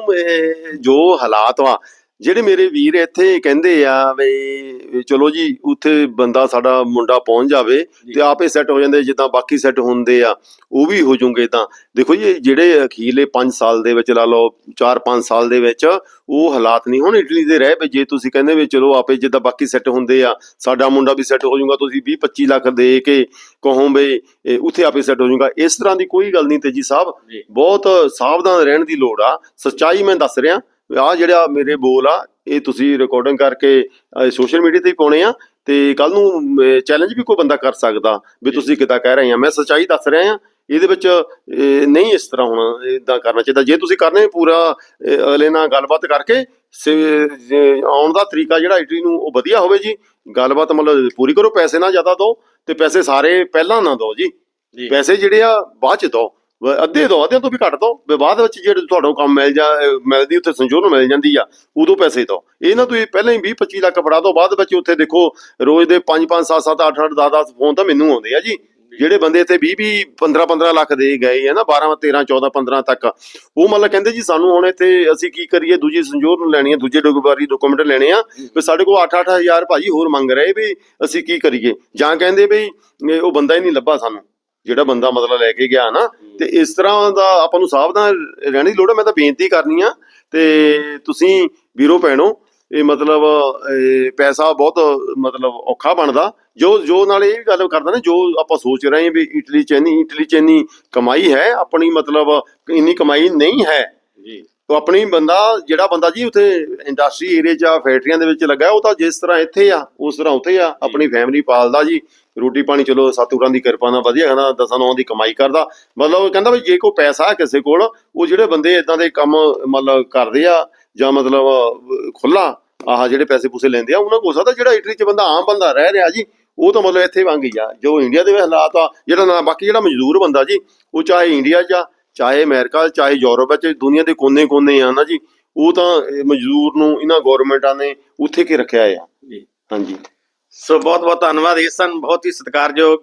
ਜੋ ਹਾਲਾਤ ਵਾ ਜਿਹੜੇ ਮੇਰੇ ਵੀਰ ਇੱਥੇ ਕਹਿੰਦੇ ਆ ਵੀ ਚਲੋ ਜੀ ਉੱਥੇ ਬੰਦਾ ਸਾਡਾ ਮੁੰਡਾ ਪਹੁੰਚ ਜਾਵੇ। ਤੇ ਆਪੇ ਸੈੱਟ ਹੋ ਜਾਂਦੇ ਜਿੱਦਾਂ ਬਾਕੀ ਸੈੱਟ ਹੁੰਦੇ ਆ ਉਹ ਵੀ ਹੋ ਜੂਗੇ ਤਾਂ। ਦੇਖੋ ਜੀ ਜਿਹੜੇ ਅਖੀਰਲੇ 5 ਸਾਲ ਦੇ ਵਿੱਚ ਲਾ ਲਓ 4-5 ਸਾਲ ਦੇ ਵਿੱਚ ਉਹ ਹਾਲਾਤ ਨਹੀਂ। ਹੁਣ ਇਟਲੀ ਦੇ ਰਹਿ ਪਏ ਜੇ ਤੁਸੀਂ ਕਹਿੰਦੇ ਵੀ ਚਲੋ ਆਪੇ ਜਿੱਦਾਂ ਬਾਕੀ ਸੈੱਟ ਹੁੰਦੇ ਆ ਸਾਡਾ ਮੁੰਡਾ ਵੀ ਸੈੱਟ ਹੋ ਜਾਊਗਾ ਤੁਸੀਂ 20-25 ਲੱਖ ਦੇ ਕੇ ਕਹੋ ਵੀ ਇਹ ਉੱਥੇ ਆਪੇ ਸੈੱਟ ਹੋ ਜਾਊਗਾ। ਇਸ ਤਰ੍ਹਾਂ ਦੀ ਕੋਈ ਗੱਲ ਨਹੀਂ ਤੇ ਜੀ। ਸਾਹਿਬ ਬਹੁਤ ਸਾਵਧਾਨ ਰਹਿਣ ਦੀ ਲੋੜ ਆ। ਸੱਚਾਈ ਮੈਂ ਦੱਸ ਰਿਹਾ। ਆ ਜਿਹੜਾ ਮੇਰੇ ਬੋਲ ਆ ਇਹ ਤੁਸੀਂ ਰਿਕਾਰਡਿੰਗ ਕਰਕੇ ਸੋਸ਼ਲ ਮੀਡੀਆ ਤੇ ਪਾਉਣੇ ਆ ਤੇ ਕੱਲ ਨੂੰ ਚੈਲੰਜ ਵੀ ਕੋਈ ਬੰਦਾ ਕਰ ਸਕਦਾ ਵੀ। ਤੁਸੀਂ ਕਿਦਾਂ ਕਹਿ ਰਹੇ ਆ। ਮੈਂ ਸੱਚਾਈ ਦੱਸ ਰਿਹਾ ਆ ਇਹਦੇ ਵਿੱਚ ਨਹੀਂ ਇਸ ਤਰ੍ਹਾਂ ਹੋਣਾ ਇਦਾਂ ਕਰਨਾ ਚਾਹੀਦਾ। ਜੇ ਤੁਸੀਂ ਕਰਨੇ ਪੂਰਾ ਅਗਲੇ ਨਾਲ ਗੱਲਬਾਤ ਕਰਕੇ ਆਉਣ ਦਾ ਤਰੀਕਾ ਜਿਹੜਾ ਇਟਲੀ ਨੂੰ ਉਹ ਵਧੀਆ ਹੋਵੇ ਜੀ। ਗੱਲਬਾਤ ਮਤਲਬ ਪੂਰੀ ਕਰੋ ਪੈਸੇ ਨਾ ਜ਼ਿਆਦਾ ਦਿਓ ਤੇ ਪੈਸੇ ਸਾਰੇ ਪਹਿਲਾਂ ਨਾ ਦਿਓ ਜੀ। ਪੈਸੇ ਜਿਹੜੇ ਆ ਬਾਅਦ ਚ ਦੋ ਵ- ਅੱਧੇ ਦੋ ਅੱਧੇ ਤੋਂ ਵੀ ਘੱਟ ਦੋ। ਵੀ ਬਾਅਦ ਵਿੱਚ ਜਿਹੜੇ ਤੁਹਾਨੂੰ ਕੰਮ ਮਿਲ ਜਾ ਮਿਲਦੀ, ਉੱਥੇ ਸੰਜੋਗ ਮਿਲ ਜਾਂਦੀ ਆ, ਉਦੋਂ ਪੈਸੇ ਦੋ। ਇਹ ਨਾ ਤੁਸੀਂ ਪਹਿਲਾਂ ਹੀ 20 25 ਲੱਖ ਫੜਾ ਦੋ, ਬਾਅਦ ਵਿੱਚ ਉੱਥੇ ਦੇਖੋ, ਰੋਜ਼ ਦੇ 5 5 7 7 8 8 10 10 ਫੋਨ ਤਾਂ ਮੈਨੂੰ ਆਉਂਦੇ ਆ ਜੀ। ਜਿਹੜੇ ਬੰਦੇ ਇੱਥੇ 20 20 15 15 ਲੱਖ ਦੇ ਗਏ ਆ ਨਾ 12 13 14 15 ਤੱਕ। ਉਹ ਮਤਲਬ ਕਹਿੰਦੇ ਜੀ, ਸਾਨੂੰ ਹੁਣ ਇੱਥੇ ਅਸੀਂ ਕੀ ਕਰੀਏ, ਦੂਜੀ ਸੰਜੋਰ ਨੂੰ ਲੈਣੀ ਹੈ ਦੂਜੇ ਡੋਗਬਾਰੀ ਡਾਕੂਮੈਂਟ ਲੈਣੇ ਆ। ਵੀ ਸਾਡੇ ਕੋਲ 8 8000 ਭਾਜੀ ਹੋਰ ਮੰਗ ਰਹੇ ਵੀ ਅਸੀਂ ਕੀ ਕਰੀਏ। ਜਾਂ ਕਹਿੰਦੇ ਵੀ ਉਹ ਬੰਦਾ ਹੀ ਨਹੀਂ ਲੱਭਾ ਸਾਨੂੰ। ਜਿਹੜਾ ਬੰਦਾ ਮਤਲਬ ਲੈ ਕੇ ਗਿਆ ਨਾ ਤੇ ਇਸ ਤਰ੍ਹਾਂ ਦਾ ਆਪਾਂ ਨੂੰ ਸਾਵਧਾਨ ਰਹਿਣ ਦੀ ਲੋੜ ਹੈ। ਮੈਂ ਤਾਂ ਬੇਨਤੀ ਕਰਨੀ ਆ ਤੇ ਤੁਸੀਂ ਵੀਰੋ ਭੈਣੋ ਇਹ ਮਤਲਬ ਪੈਸਾ ਬਹੁਤ ਮਤਲਬ ਔਖਾ ਬਣਦਾ। ਜੋ ਜੋ ਨਾਲ ਇਹ ਵੀ ਗੱਲ ਕਰਦਾ ਨਾ ਜੋ ਆਪਾਂ ਸੋਚ ਰਹੇ ਹਾਂ ਵੀ ਇਟਲੀ ਚ ਇੰਨੀ ਇਟਲੀ ਚ ਇੰਨੀ ਕਮਾਈ ਹੈ ਆਪਣੀ ਮਤਲਬ ਇੰਨੀ ਕਮਾਈ ਨਹੀਂ ਹੈ। ਜੀ। ਉਹ ਆਪਣੀ ਬੰਦਾ ਜਿਹੜਾ ਬੰਦਾ ਜੀ ਉੱਥੇ ਇੰਡਸਟਰੀ ਏਰੀਆ 'ਚ ਆ ਫੈਕਟਰੀਆਂ ਦੇ ਵਿੱਚ ਲੱਗਾ ਉਹ ਤਾਂ ਜਿਸ ਤਰ੍ਹਾਂ ਇੱਥੇ ਆ ਉਸ ਤਰ੍ਹਾਂ ਉੱਥੇ ਆ ਆਪਣੀ ਫੈਮਿਲੀ ਪਾਲਦਾ ਜੀ। ਰੋਟੀ ਪਾਣੀ ਚਲੋ ਸਤਿਗੁਰਾਂ ਦੀ ਕਿਰਪਾ ਨਾਲ ਵਧੀਆ ਕਹਿੰਦਾ ਦਸਾਂ ਨੌਂ ਦੀ ਕਮਾਈ ਕਰਦਾ। ਮਤਲਬ ਕਹਿੰਦਾ ਵੀ ਜੇ ਕੋਈ ਪੈਸਾ ਹੈ ਕਿਸੇ ਕੋਲ ਉਹ ਜਿਹੜੇ ਬੰਦੇ ਇਦਾਂ ਦੇ ਕੰਮ ਮਤਲਬ ਕਰਦੇ ਆ ਜਾਂ ਮਤਲਬ ਖੁੱਲਾ ਆਹ ਜਿਹੜੇ ਪੈਸੇ ਪੂਸੇ ਲੈਂਦੇ ਆ ਉਹਨਾਂ ਕੋਲ ਸਕਦਾ ਜਿਹੜਾ ਇਟਲੀ 'ਚ ਬੰਦਾ ਆਮ ਬੰਦਾ ਰਹਿ ਰਿਹਾ ਜੀ ਉਹ ਤਾਂ ਮਤਲਬ ਇੱਥੇ ਵਾਂਗ ਹੀ ਆ। ਜੋ ਇੰਡੀਆ ਦੇ ਵਿੱਚ ਹਾਲਾਤ ਆ ਜਿਹੜਾ ਨਾ ਬਾਕੀ ਜਿਹੜਾ ਮਜ਼ਦੂਰ ਬੰਦਾ ਜੀ ਉਹ ਚਾਹੇ ਇੰਡੀਆ 'ਚ ਆ ਚਾਹੇ ਅਮਰੀਕਾ ਚਾਹੇ ਯੂਰਪ ਵਿੱਚ ਦੁਨੀਆ ਦੇ ਕੋਨੇ-ਕੋਨੇ ਆ ਨਾ ਜੀ ਉਹ ਤਾਂ ਮਜ਼ਦੂਰ ਨੂੰ ਇਹਨਾਂ ਗਵਰਨਮੈਂਟਾਂ ਨੇ ਉੱਥੇ ਕੀ ਰੱਖਿਆ ਆ। ਜੀ। ਹਾਂਜੀ। ਸੋ ਬਹੁਤ ਬਹੁਤ ਧੰਨਵਾਦ ਇਹ ਸਨ ਬਹੁਤ ਹੀ ਸਤਿਕਾਰਯੋਗ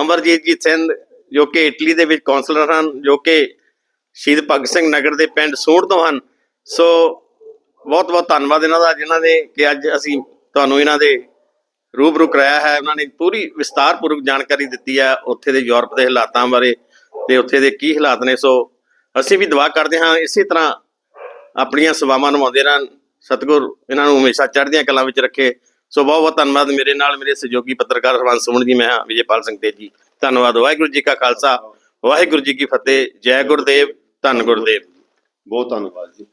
ਅਮਰਜੀਤ ਜੀ ਸਿੰਘ ਜੋ ਕਿ ਇਟਲੀ ਦੇ ਵਿੱਚ ਕਾਉਂਸਲਰ ਹਨ ਜੋ ਕਿ ਸ਼ਹੀਦ ਭਗਤ ਸਿੰਘ ਨਗਰ ਦੇ ਪਿੰਡ ਸੋੜ ਤੋਂ ਹਨ। ਸੋ ਬਹੁਤ ਬਹੁਤ ਧੰਨਵਾਦ ਇਹਨਾਂ ਦਾ ਜਿਨ੍ਹਾਂ ਨੇ ਕਿ ਅੱਜ ਅਸੀਂ ਤੁਹਾਨੂੰ ਇਹਨਾਂ ਦੇ ਰੂਬਰੂ ਕਰਾਇਆ ਹੈ। ਉਹਨਾਂ ਨੇ ਪੂਰੀ ਵਿਸਤਾਰਪੂਰਵਕ ਜਾਣਕਾਰੀ ਦਿੱਤੀ ਹੈ ਉੱਥੇ ਦੇ ਯੂਰਪ ਦੇ ਹਾਲਾਤਾਂ ਬਾਰੇ। ਤੇ ਉੱਥੇ ਦੇ ਕੀ ਹਾਲਾਤ ਨੇ, ਸੋ ਅਸੀਂ ਵੀ ਦੁਆ ਕਰਦੇ ਹਾਂ, ਇਸੇ ਤਰ੍ਹਾਂ ਆਪਣੀਆਂ ਸੇਵਾਵਾਂ ਨਿਭਾਉਂਦੇ ਰਹਿਣ, ਸਤਿਗੁਰ ਇਹਨਾਂ ਨੂੰ ਹਮੇਸ਼ਾ ਚੜ੍ਹਦੀਆਂ ਕਲਾਂ ਵਿੱਚ ਰੱਖੇ। ਸੋ ਬਹੁਤ ਬਹੁਤ ਧੰਨਵਾਦ ਮੇਰੇ ਨਾਲ ਮੇਰੇ ਸਹਿਯੋਗੀ ਪੱਤਰਕਾਰ ਹਰਵੰਸ ਸੁਮਨ ਜੀ, ਮੈਂ ਹਾਂ ਵਿਜੇਪਾਲ ਸਿੰਘ ਤੇਜੀ ਧੰਨਵਾਦ, ਵਾਹਿਗੁਰੂ ਜੀ ਕਾ ਖਾਲਸਾ, ਵਾਹਿਗੁਰੂ ਜੀ ਕੀ ਫਤਿਹ, ਜੈ ਗੁਰਦੇਵ, ਧੰਨ ਗੁਰਦੇਵ। ਬਹੁਤ ਧੰਨਵਾਦ ਜੀ।